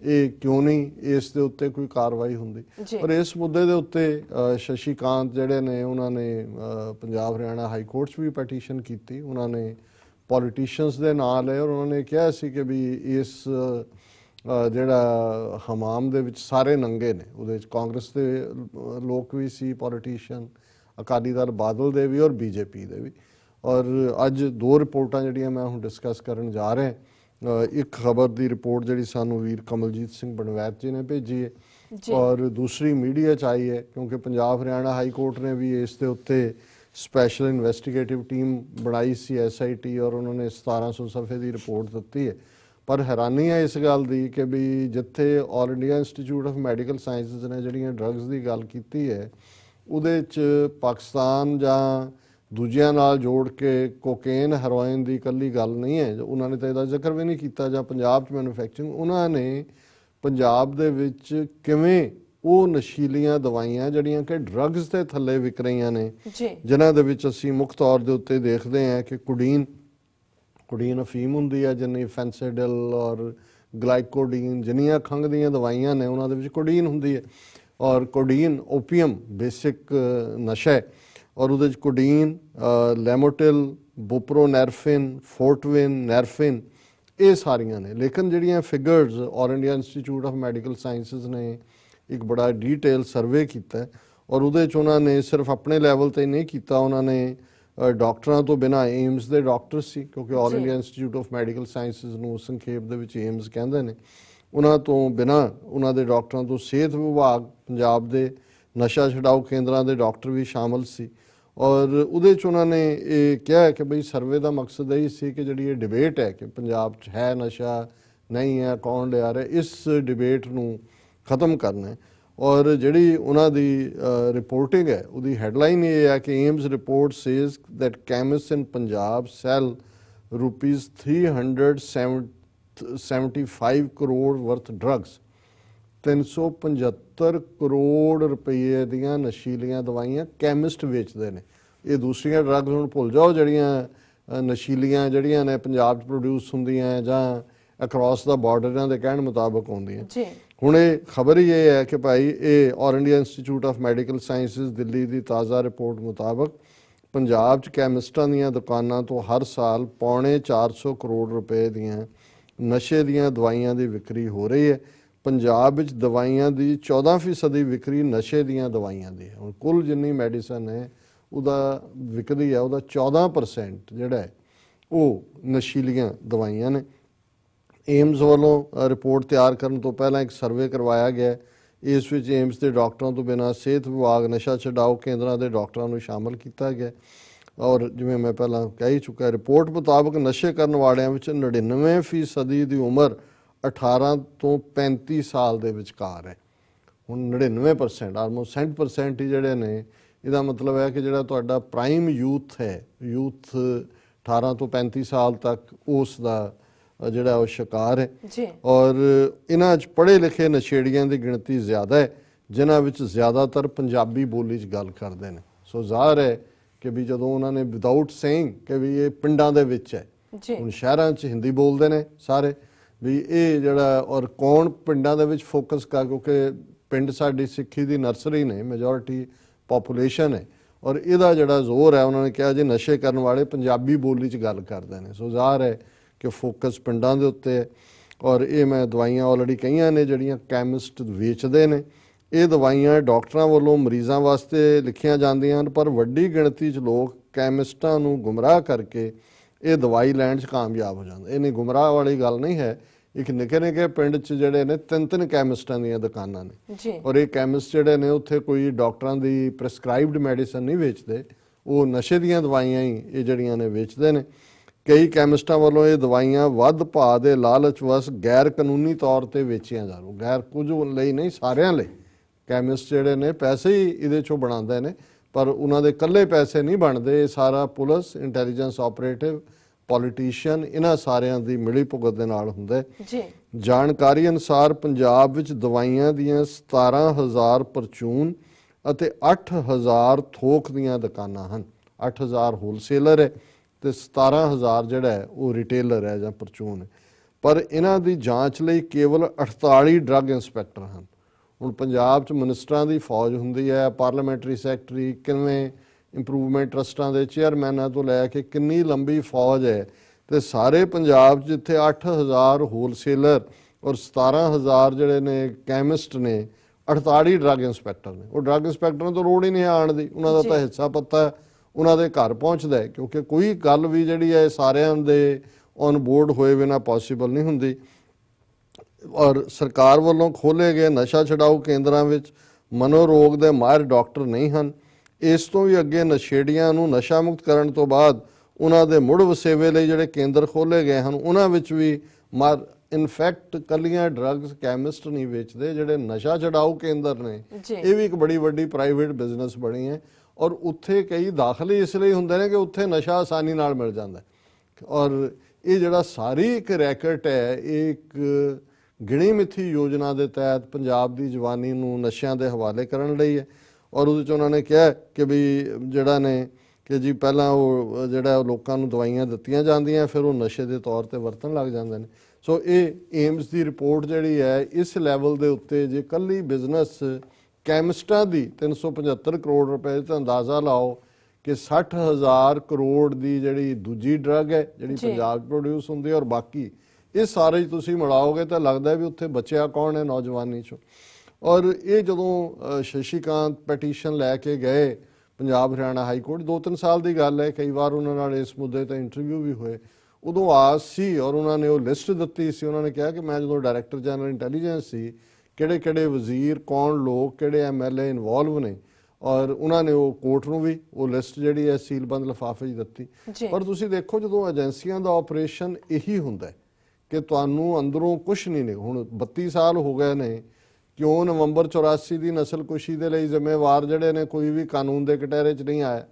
ਇਹ ਕਿਉਂ ਨਹੀਂ? ਇਸ ਦੇ ਉੱਤੇ ਕੋਈ ਕਾਰਵਾਈ ਹੁੰਦੀ। ਪਰ ਇਸ ਮੁੱਦੇ ਦੇ ਉੱਤੇ ਅ, ਸ਼ਸ਼ੀ ਕਾਂਤ ਜਿਹੜੇ ਨੇ ਉਹਨਾਂ ਨੇ ਪੰਜਾਬ ਹਰਿਆਣਾ ਹਾਈ ਕੋਰਟ 'ਚ ਵੀ ਪਟੀਸ਼ਨ ਕੀਤੀ। ਉਹਨਾਂ ਨੇ ਪੋਲੀਟੀਸ਼ੀਅਨਸ ਦੇ ਨਾਲ ਹੈ ਔਰ ਉਹਨਾਂ ਨੇ ਕਿਹਾ ਸੀ ਕਿ ਵੀ ਇਸ ਜਿਹੜਾ ਹਮਾਮ ਦੇ ਵਿੱਚ ਸਾਰੇ ਨੰਗੇ ਨੇ। ਉਹਦੇ ਵਿੱਚ ਕਾਂਗਰਸ ਦੇ ਲੋਕ ਵੀ ਸੀ ਪੋਲੀਟੀਸ਼ੀਅਨ ਅਕਾਲੀ ਦਲ ਬਾਦਲ ਦੇ ਵੀ ਔਰ ਬੀਜੇਪੀ ਦੇ ਵੀ। ਔਰ ਅੱਜ ਦੋ ਰਿਪੋਰਟਾਂ ਜਿਹੜੀਆਂ ਮੈਂ ਹੁਣ ਡਿਸਕਸ ਕਰਨ ਜਾ ਰਿਹਾ ਇੱਕ ਖਬਰ ਦੀ ਰਿਪੋਰਟ ਜਿਹੜੀ ਸਾਨੂੰ ਵੀਰ ਕਮਲਜੀਤ ਸਿੰਘ ਬਨਵੈਤ ਜੀ ਨੇ ਭੇਜੀ ਹੈ। ਔਰ ਦੂਸਰੀ ਮੀਡੀਆ ਚ ਆਈ ਹੈ ਕਿਉਂਕਿ ਪੰਜਾਬ ਹਰਿਆਣਾ ਹਾਈ ਕੋਰਟ ਨੇ ਵੀ ਇਸ ਦੇ ਉੱਤੇ ਸਪੈਸ਼ਲ ਇਨਵੈਸਟੀਗੇਟਿਵ ਟੀਮ ਬਣਾਈ ਸੀ ਐਸਆਈਟੀ ਔਰ ਉਹਨਾਂ ਨੇ 1700 ਸਫੇ ਦੀ ਰਿਪੋਰਟ ਦਿੱਤੀ ਹੈ। ਪਰ ਹੈਰਾਨੀ ਹੈ ਇਸ ਗੱਲ ਦੀ ਕਿ ਵੀ ਜਿੱਥੇ 올 India institute of medical sciences ਨੇ ਜਿਹੜੀਆਂ ਡਰੱਗਸ ਦੀ ਗੱਲ ਕੀਤੀ ਹੈ ਉਹਦੇ ਚ ਪਾਕਿਸਤਾਨ ਜਾਂ ਦੂਜਿਆਂ ਨਾਲ ਜੋੜ ਕੇ ਕੋਕੇਨ ਹੈਰੋਇਨ ਦੀ ਇਕੱਲੀ ਗੱਲ ਨਹੀਂ ਹੈ। ਉਹਨਾਂ ਨੇ ਤਾਂ ਇਹਦਾ ਜ਼ਿਕਰ ਵੀ ਨਹੀਂ ਕੀਤਾ ਜਾਂ ਪੰਜਾਬ ਚ ਮੈਨੂਫੈਕਚਰਿੰਗ ਉਹਨਾਂ ਨੇ ਪੰਜਾਬ ਦੇ ਵਿੱਚ ਕਿਵੇਂ ਉਹ ਨਸ਼ੀਲੀਆਂ ਦਵਾਈਆਂ ਜਿਹੜੀਆਂ ਕਿ ਡਰੱਗਸ ਦੇ ਥੱਲੇ ਵਿਕ ਰਹੀਆਂ ਨੇ ਜਿਨ੍ਹਾਂ ਦੇ ਵਿੱਚ ਅਸੀਂ ਮੁੱਖ ਤੌਰ ਦੇ ਉੱਤੇ ਦੇਖਦੇ ਹਾਂ ਕਿ ਕੁਡੀਨ ਕੁਡੀਨ ਅਫੀਮ ਹੁੰਦੀ ਹੈ ਜਿੰਨੀ ਫੈਂਸੇਡਲ ਔਰ ਗਲਾਈਕੋਡੀਨ ਜਿੰਨੀਆਂ ਖੰਘ ਦੀਆਂ ਦਵਾਈਆਂ ਨੇ ਉਹਨਾਂ ਦੇ ਵਿੱਚ ਕੋਡੀਨ ਹੁੰਦੀ ਹੈ। ਔਰ ਕੋਡੀਨ ਓਪੀਅਮ ਬੇਸਿਕ ਨਸ਼ਾ ਹੈ। ਔਰ ਉਹਦੇ ਵਿੱਚ ਕੋਡੀਨ ਲੈਮੋਟਿਲ ਬੁਪਰੋਨੈਰਫਿਨ ਫੋਰਟਵਿਨ ਨੈਰਫਿਨ ਇਹ ਸਾਰੀਆਂ ਨੇ। ਲੇਕਿਨ ਜਿਹੜੀਆਂ figures all India institute of medical sciences ਨੇ ਇੱਕ ਬੜਾ ਡੀਟੇਲ ਸਰਵੇ ਕੀਤਾ ਔਰ ਉਹਦੇ ਚ ਉਹਨਾਂ ਨੇ ਸਿਰਫ ਆਪਣੇ ਲੈਵਲ ਤੇ ਨਹੀਂ ਕੀਤਾ ਉਹਨਾਂ ਨੇ ਡਾਕਟਰਾਂ ਤੋਂ ਬਿਨਾ ਏਮਸ ਦੇ ਡਾਕਟਰ ਸੀ ਕਿਉਂਕਿ all. India institute of medical sciences ਨੂੰ ਸੰਖੇਪ ਦੇ ਵਿੱਚ ਏਮਸ ਕਹਿੰਦੇ ਨੇ। ਉਹਨਾਂ ਤੋਂ ਬਿਨਾ ਉਹਨਾਂ ਦੇ ਡਾਕਟਰਾਂ ਤੋਂ ਸਿਹਤ ਵਿਭਾਗ ਪੰਜਾਬ ਦੇ ਨਸ਼ਾ ਛਡਾਊ ਕੇਂਦਰਾਂ ਦੇ ਡਾਕਟਰ ਵੀ ਸ਼ਾਮਲ ਸੀ। ਔਰ ਉਹਦੇ ਚ ਉਹਨਾਂ ਨੇ ਇਹ ਕਿਹਾ ਕਿ ਬਈ ਸਰਵੇ ਦਾ ਮਕਸਦ ਇਹ ਸੀ ਕਿ ਜਿਹੜੀ ਇਹ ਡਿਬੇਟ ਹੈ ਕਿ ਪੰਜਾਬ 'ਚ ਹੈ ਨਸ਼ਾ, ਨਹੀਂ ਹੈ, ਕੌਣ ਲਿਆ ਰਿਹਾ, ਇਸ ਡਿਬੇਟ ਨੂੰ ਖਤਮ ਕਰਨਾ ਔਰ ਜਿਹੜੀ ਉਹਨਾਂ ਦੀ ਰਿਪੋਰਟਿੰਗ ਹੈ, ਉਹਦੀ ਹੈਡਲਾਈਨ ਇਹ ਹੈ ਕਿ AIIMS report says that chemists in Punjab sell rupees 375 crore worth drugs 375 crore ਰੁਪਏ ਦੀਆਂ ਨਸ਼ੀਲੀਆਂ ਦਵਾਈਆਂ ਕੈਮਿਸਟ ਵੇਚਦੇ ਨੇ। ਇਹ ਦੂਸਰੀਆਂ ਡਰੱਗਸ ਹੁਣ ਭੁੱਲ ਜਾਓ ਜਿਹੜੀਆਂ ਨਸ਼ੀਲੀਆਂ ਜਿਹੜੀਆਂ ਨੇ ਪੰਜਾਬ 'ਚ ਪ੍ਰੋਡਿਊਸ ਹੁੰਦੀਆਂ ਜਾਂ ਅਕ੍ਰੋਸ ਦਾ ਬਾਰਡਰ ਦੇ ਕਹਿਣ ਮੁਤਾਬਕ ਆਉਂਦੀਆਂ। ਜੀ। ਹੁਣ ਇਹ ਖਬਰ ਹੀ ਇਹ ਹੈ ਕਿ ਭਾਈ ਇਹ all India institute of medical sciences Delhi ਦੀ ਤਾਜ਼ਾ ਰਿਪੋਰਟ ਮੁਤਾਬਕ ਪੰਜਾਬ 'ਚ ਕੈਮਿਸਟਾਂ ਦੀਆਂ ਦੁਕਾਨਾਂ ਤੋਂ ਹਰ ਸਾਲ ਪੌਣੇ 400 ਕਰੋੜ ਰੁਪਏ ਦੀਆਂ ਨਸ਼ੇ ਦੀਆਂ ਦਵਾਈਆਂ ਦੀ ਵਿਕਰੀ ਹੋ ਰਹੀ ਹੈ। ਪੰਜਾਬ ਵਿੱਚ ਦਵਾਈਆਂ ਦੀ 14% ਦੀ ਵਿਕਰੀ ਨਸ਼ੇ ਦੀਆਂ ਦਵਾਈਆਂ ਦੀ ਹੈ। ਹੁਣ ਕੁੱਲ ਜਿੰਨੀ ਮੈਡੀਸਨ ਹੈ, ਉਹਦਾ ਵਿਕਰੀ ਹੈ, ਉਹਦਾ 14% ਜਿਹੜਾ ਹੈ, ਉਹ ਨਸ਼ੀਲੀਆਂ ਦਵਾਈਆਂ ਨੇ। ਏਮਸ ਵੱਲੋਂ ਰਿਪੋਰਟ ਤਿਆਰ ਕਰਨ ਤੋਂ ਪਹਿਲਾਂ ਇੱਕ ਸਰਵੇ ਕਰਵਾਇਆ ਗਿਆ ਇਸ ਵਿੱਚ ਏਮਸ ਦੇ ਡਾਕਟਰਾਂ ਤੋਂ ਬਿਨਾਂ ਸਿਹਤ ਵਿਭਾਗ, ਨਸ਼ਾ ਛਡਾਓ ਕੇਂਦਰਾਂ ਦੇ ਡਾਕਟਰਾਂ ਨੂੰ ਸ਼ਾਮਲ ਕੀਤਾ ਗਿਆ ਔਰ ਜਿਵੇਂ ਮੈਂ ਪਹਿਲਾਂ ਕਹਿ ਹੀ ਚੁੱਕਾ ਰਿਪੋਰਟ ਮੁਤਾਬਕ ਨਸ਼ੇ ਕਰਨ ਵਾਲਿਆਂ ਵਿੱਚ 99% ਦੀ ਉਮਰ 18 ਤੋਂ 35 ਸਾਲ ਦੇ ਵਿਚਕਾਰ ਹੈ। ਹੁਣ 99% ਆਲਮੋਸਟ 60% ਹੀ ਜਿਹੜੇ ਨੇ ਇਹਦਾ ਮਤਲਬ ਹੈ ਕਿ ਜਿਹੜਾ ਤੁਹਾਡਾ ਪ੍ਰਾਈਮ ਯੂਥ ਹੈ ਯੂਥ 18 ਤੋਂ 35 ਸਾਲ ਤੱਕ ਉਸ ਦਾ ਜਿਹੜਾ ਉਹ ਸ਼ਿਕਾਰ ਹੈ। ਜੀ। ਔਰ ਇਹਨਾਂ 'ਚ ਪੜ੍ਹੇ ਲਿਖੇ ਨਸ਼ੇੜੀਆਂ ਦੀ ਗਿਣਤੀ ਜ਼ਿਆਦਾ ਹੈ ਜਿਨ੍ਹਾਂ ਵਿੱਚ ਜ਼ਿਆਦਾਤਰ ਪੰਜਾਬੀ ਬੋਲੀ 'ਚ ਗੱਲ ਕਰਦੇ ਨੇ। ਸੋ ਜ਼ਾਹਰ ਹੈ ਕਿ ਵੀ ਜਦੋਂ ਉਹਨਾਂ ਨੇ ਵਿਦਆਊਟ ਸੇਇੰਗ ਕਿ ਵੀ ਇਹ ਪਿੰਡਾਂ ਦੇ ਵਿੱਚ ਹੈ। ਜੀ। ਹੁਣ ਸ਼ਹਿਰਾਂ 'ਚ ਹਿੰਦੀ ਬੋਲਦੇ ਨੇ ਸਾਰੇ। ਵੀ ਇਹ ਜਿਹੜਾ ਔਰ ਕੌਣ ਪਿੰਡਾਂ ਦੇ ਵਿੱਚ ਫੋਕਸ ਕਰ ਕਿਉਂਕਿ ਪਿੰਡ ਸਾਡੀ ਸਿੱਖੀ ਦੀ ਨਰਸਰੀ ਨੇ ਮੈਜੋਰਿਟੀ ਪੋਪੂਲੇਸ਼ਨ ਹੈ। ਔਰ ਇਹਦਾ ਜਿਹੜਾ ਜ਼ੋਰ ਹੈ ਉਹਨਾਂ ਨੇ ਕਿਹਾ ਜੇ ਨਸ਼ੇ ਕਰਨ ਵਾਲੇ ਪੰਜਾਬੀ ਬੋਲੀ 'ਚ ਗੱਲ ਕਰਦੇ ਨੇ। ਸੋ ਜ਼ਾਹਰ ਹੈ ਕਿ ਫੋਕਸ ਪਿੰਡਾਂ ਦੇ ਉੱਤੇ ਹੈ। ਔਰ ਇਹ ਮੈਂ ਦਵਾਈਆਂ ਆਲਰੇਡੀ ਕਈਆਂ ਨੇ ਜਿਹੜੀਆਂ ਕੈਮਿਸਟ ਵੇਚਦੇ ਨੇ। ਇਹ ਦਵਾਈਆਂ ਡਾਕਟਰਾਂ ਵੱਲੋਂ ਮਰੀਜ਼ਾਂ ਵਾਸਤੇ ਲਿਖੀਆਂ ਜਾਂਦੀਆਂ ਹਨ ਪਰ ਵੱਡੀ ਗਿਣਤੀ 'ਚ ਲੋਕ ਕੈਮਿਸਟਾਂ ਨੂੰ ਗੁੰਮਰਾਹ ਕਰਕੇ ਇਹ ਦਵਾਈ ਲੈਣ 'ਚ ਕਾਮਯਾਬ ਹੋ ਜਾਂਦੇ। ਇਹ ਨਹੀਂ ਗੁੰਮਰਾਹ ਵਾਲੀ ਗੱਲ ਨਹੀਂ ਹੈ। ਇੱਕ ਨਿੱਕੇ ਨਿੱਕੇ ਪਿੰਡ 'ਚ ਜਿਹੜੇ ਨੇ ਤਿੰਨ ਤਿੰਨ ਕੈਮਿਸਟਾਂ ਦੀਆਂ ਦੁਕਾਨਾਂ ਨੇ। ਔਰ ਇਹ ਕੈਮਿਸਟ ਜਿਹੜੇ ਨੇ ਉੱਥੇ ਕੋਈ ਡਾਕਟਰਾਂ ਦੀ ਪ੍ਰੈਸਕ੍ਰਾਈਬਡ ਮੈਡੀਸਨ ਨਹੀਂ ਵੇਚਦੇ। ਉਹ ਨਸ਼ੇ ਦੀਆਂ ਦਵਾਈਆਂ ਹੀ ਇਹ ਜਿਹੜੀਆਂ ਨੇ ਵੇਚਦੇ ਨੇ। ਕਈ ਕੈਮਿਸਟਾਂ ਵੱਲੋਂ ਇਹ ਦਵਾਈਆਂ ਵੱਧ ਭਾਅ ਦੇ ਲਾਲਚ ਵਸ ਗੈਰ ਕਾਨੂੰਨੀ ਤੌਰ ਤੇ ਵੇਚੀਆਂ ਜਾ ਰਹੀਆਂ। ਗੈਰ ਕੁਝ ਲਈ ਨਹੀਂ ਸਾਰਿਆਂ ਲਈ। ਕੈਮਿਸਟ ਜਿਹੜੇ ਨੇ ਪੈਸੇ ਹੀ ਇਹਦੇ ਚੋਂ ਬਣਾਉਂਦੇ ਨੇ ਪਰ ਉਹਨਾਂ ਦੇ ਇਕੱਲੇ ਪੈਸੇ ਨਹੀਂ ਬਣਦੇ। ਇਹ ਸਾਰਾ ਪੁਲਿਸ ਇੰਟੈਲੀਜੈਂਸ ਆਪਰੇਟਿਵ ਪੋਲੀਟੀਸ਼ੀਅਨ ਇਹਨਾਂ ਸਾਰਿਆਂ ਦੀ ਮਿਲੀ ਭੁਗਤ ਦੇ ਨਾਲ ਹੁੰਦਾ ਹੈ। ਜੀ। ਜਾਣਕਾਰੀ ਅਨੁਸਾਰ ਪੰਜਾਬ ਵਿੱਚ ਦਵਾਈਆਂ ਦੀਆਂ 17000 ਪਰਚੂਨ ਅਤੇ 8000 ਥੋਕ ਦੀਆਂ ਦੁਕਾਨਾਂ ਹਨ। 8000 ਹੋਲਸੇਲਰ ਹੈ ਤੇ 17000 ਜਿਹੜਾ ਹੈ ਉਹ ਰਿਟੇਲਰ ਹੈ ਜਾਂ ਪਰਚੂਨ ਹੈ। ਪਰ ਇਹਨਾਂ ਦੀ ਜਾਂਚ ਲਈ ਕੇਵਲ 48 ਡਰੱਗ ਇੰਸਪੈਕਟਰ ਹਨ। ਹੁਣ ਪੰਜਾਬ 'ਚ ਮਿਨਿਸਟਰਾਂ ਦੀ ਫੌਜ ਹੁੰਦੀ ਹੈ ਪਾਰਲੀਮੈਂਟਰੀ ਸੈਕਟਰੀ ਕਿਵੇਂ ਇੰਪਰੂਵਮੈਂਟ ਟਰਸਟਾਂ ਦੇ ਚੇਅਰਮੈਨਾਂ ਤੋਂ ਲੈ ਕੇ ਕਿੰਨੀ ਲੰਬੀ ਫੌਜ ਹੈ ਤੇ ਸਾਰੇ ਪੰਜਾਬ 'ਚ ਜਿੱਥੇ 8000 ਹੋਲਸੇਲਰ ਔਰ 17000 ਜਿਹੜੇ ਨੇ ਕੈਮਿਸਟ ਨੇ 48 ਡਰੱਗ ਇੰਸਪੈਕਟਰ ਨੇ ਉਹ ਡਰੱਗ ਇੰਸਪੈਕਟਰਾਂ ਤੋਂ ਲੋੜ ਹੀ ਨਹੀਂ ਹੈ ਆਉਣ ਦੀ ਉਹਨਾਂ ਦਾ ਤਾਂ। ਹਿੱਸਾ ਪੱਤਾ ਉਹਨਾਂ ਦੇ ਘਰ ਪਹੁੰਚਦਾ ਕਿਉਂਕਿ ਕੋਈ ਗੱਲ ਵੀ ਜਿਹੜੀ ਹੈ ਸਾਰਿਆਂ ਦੇ ਔਨ ਬੋਰਡ ਹੋਏ ਬਿਨਾ ਪੋਸੀਬਲ ਨਹੀਂ ਹੁੰਦੀ ਔਰ ਸਰਕਾਰ ਵੱਲੋਂ ਖੋਲੇ ਗਏ ਨਸ਼ਾ ਛਡਾਊ ਕੇਂਦਰਾਂ ਵਿੱਚ ਮਨੋਰੋਗ ਦੇ ਮਾਹਿਰ ਡਾਕਟਰ ਨਹੀਂ ਹਨ। ਇਸ ਤੋਂ ਵੀ ਅੱਗੇ ਨਸ਼ੇੜੀਆਂ ਨੂੰ ਨਸ਼ਾ ਮੁਕਤ ਕਰਨ ਤੋਂ ਬਾਅਦ ਉਹਨਾਂ ਦੇ ਮੁੜ ਵਸੇਵੇ ਲਈ ਜਿਹੜੇ ਕੇਂਦਰ ਖੋਲੇ ਗਏ ਹਨ ਉਹਨਾਂ ਵਿੱਚ ਵੀ ਮਾਰ ਇਨਫੈਕਟ ਕੱਲੀਆਂ ਡਰੱਗਸ ਕੈਮਿਸਟ ਨਹੀਂ ਵੇਚਦੇ ਜਿਹੜੇ ਨਸ਼ਾ ਛਡਾਊ ਕੇਂਦਰ ਨੇ। ਇਹ ਵੀ ਇੱਕ ਬੜੀ ਵੱਡੀ ਪ੍ਰਾਈਵੇਟ ਬਿਜ਼ਨਸ ਬਣੀ ਹੈ ਔਰ ਉੱਥੇ ਕਈ ਦਾਖਲੇ ਇਸ ਲਈ ਹੁੰਦੇ ਨੇ ਕਿ ਉੱਥੇ ਨਸ਼ਾ ਆਸਾਨੀ ਨਾਲ ਮਿਲ ਜਾਂਦਾ ਔਰ ਇਹ ਜਿਹੜਾ ਸਾਰੀ ਇੱਕ ਰੈਕਟ ਹੈ ਇਹ ਇੱਕ ਗਿਣੀ ਮਿੱਥੀ ਯੋਜਨਾ ਦੇ ਤਹਿਤ ਪੰਜਾਬ ਦੀ ਜਵਾਨੀ ਨੂੰ ਨਸ਼ਿਆਂ ਦੇ ਹਵਾਲੇ ਕਰਨ ਲਈ ਹੈ ਔਰ ਉਹਦੇ ਚ ਉਹਨਾਂ ਨੇ ਕਿਹਾ ਕਿ ਵੀ ਜਿਹੜਾ ਨੇ ਕਿ ਜੀ ਪਹਿਲਾਂ ਉਹ ਜਿਹੜਾ ਉਹ ਲੋਕਾਂ ਨੂੰ ਦਵਾਈਆਂ ਦਿੱਤੀਆਂ ਜਾਂਦੀਆਂ ਫਿਰ ਉਹ ਨਸ਼ੇ ਦੇ ਤੌਰ ਤੇ ਵਰਤਣ ਲੱਗ ਜਾਂਦੇ ਨੇ ਸੋ ਇਹ ਏਮਸ ਦੀ ਰਿਪੋਰਟ ਜਿਹੜੀ ਹੈ ਇਸ ਲੈਵਲ ਦੇ ਉੱਤੇ ਜੇ ਕੱਲੀ ਬਿਜ਼ਨਸ ਕੈਮਿਸਟਾਂ ਦੀ 375 ਕਰੋੜ ਰੁਪਏ ਤੇ ਅੰਦਾਜ਼ਾ ਲਾਓ ਕਿ 60000 ਕਰੋੜ ਦੀ ਜਿਹੜੀ ਦੂਜੀ ਡਰੱਗ ਹੈ ਜਿਹੜੀ। ਪੰਜਾਬ ਪ੍ਰੋਡਿਊਸ ਹੁੰਦੀ ਹੈ ਔਰ ਬਾਕੀ ਇਹ ਸਾਰੇ ਤੁਸੀਂ ਮਿਲਾਓਗੇ ਤਾਂ ਲੱਗਦਾ ਵੀ ਉੱਥੇ ਬਚਿਆ ਕੌਣ ਹੈ ਨੌਜਵਾਨੀ 'ਚੋਂ। ਔਰ ਇਹ ਜਦੋਂ ਸ਼ਸ਼ੀਕਾਂਤ ਪੈਟੀਸ਼ਨ ਲੈ ਕੇ ਗਏ ਪੰਜਾਬ ਹਰਿਆਣਾ ਹਾਈ ਕੋਰਟ ਦੋ ਤਿੰਨ ਸਾਲ ਦੀ ਗੱਲ ਹੈ ਕਈ ਵਾਰ ਉਹਨਾਂ ਨਾਲ ਇਸ ਮੁੱਦੇ ਤੇ ਇੰਟਰਵਿਊ ਵੀ ਹੋਏ। ਉਦੋਂ ਆਸ ਸੀ ਔਰ ਉਹਨਾਂ ਨੇ ਉਹ ਲਿਸਟ ਦਿੱਤੀ ਸੀ ਉਹਨਾਂ ਨੇ ਕਿਹਾ ਕਿ ਮੈਂ ਜਦੋਂ ਡਾਇਰੈਕਟਰ ਜਨਰਲ ਇੰਟੈਲੀਜੈਂਸ ਸੀ ਕਿਹੜੇ ਕਿਹੜੇ ਵਜ਼ੀਰ ਕੌਣ ਲੋਕ ਕਿਹੜੇ ਐਮਐਲਏ ਇਨਵੋਲਵ ਨੇ। ਔਰ ਉਹਨਾਂ ਨੇ ਉਹ ਕੋਰਟ ਨੂੰ ਵੀ ਉਹ ਲਿਸਟ ਜਿਹੜੀ ਹੈ ਸੀਲਬੰਦ ਲਿਫਾਫੇ 'ਚ ਦਿੱਤੀ। ਪਰ ਤੁਸੀਂ ਦੇਖੋ ਜਦੋਂ ਏਜੰਸੀਆਂ ਦਾ ਆਪਰੇਸ਼ਨ ਇਹੀ ਹੁੰਦਾ ਹੈ ਕਿ ਤੁਹਾਨੂੰ ਅੰਦਰੋਂ ਕੁਝ ਨਹੀਂ ਨੇ। ਹੁਣ 32 ਸਾਲ ਹੋ ਗਏ ਨੇ ਕਿਉਂ ਨਵੰਬਰ 84 ਦੀ ਨਸਲਕੁਸ਼ੀ ਦੇ ਲਈ ਜ਼ਿੰਮੇਵਾਰ ਜਿਹੜੇ ਨੇ ਕੋਈ ਵੀ ਕਾਨੂੰਨ ਦੇ ਕਟਹਿਰੇ 'ਚ ਨਹੀਂ ਆਇਆ?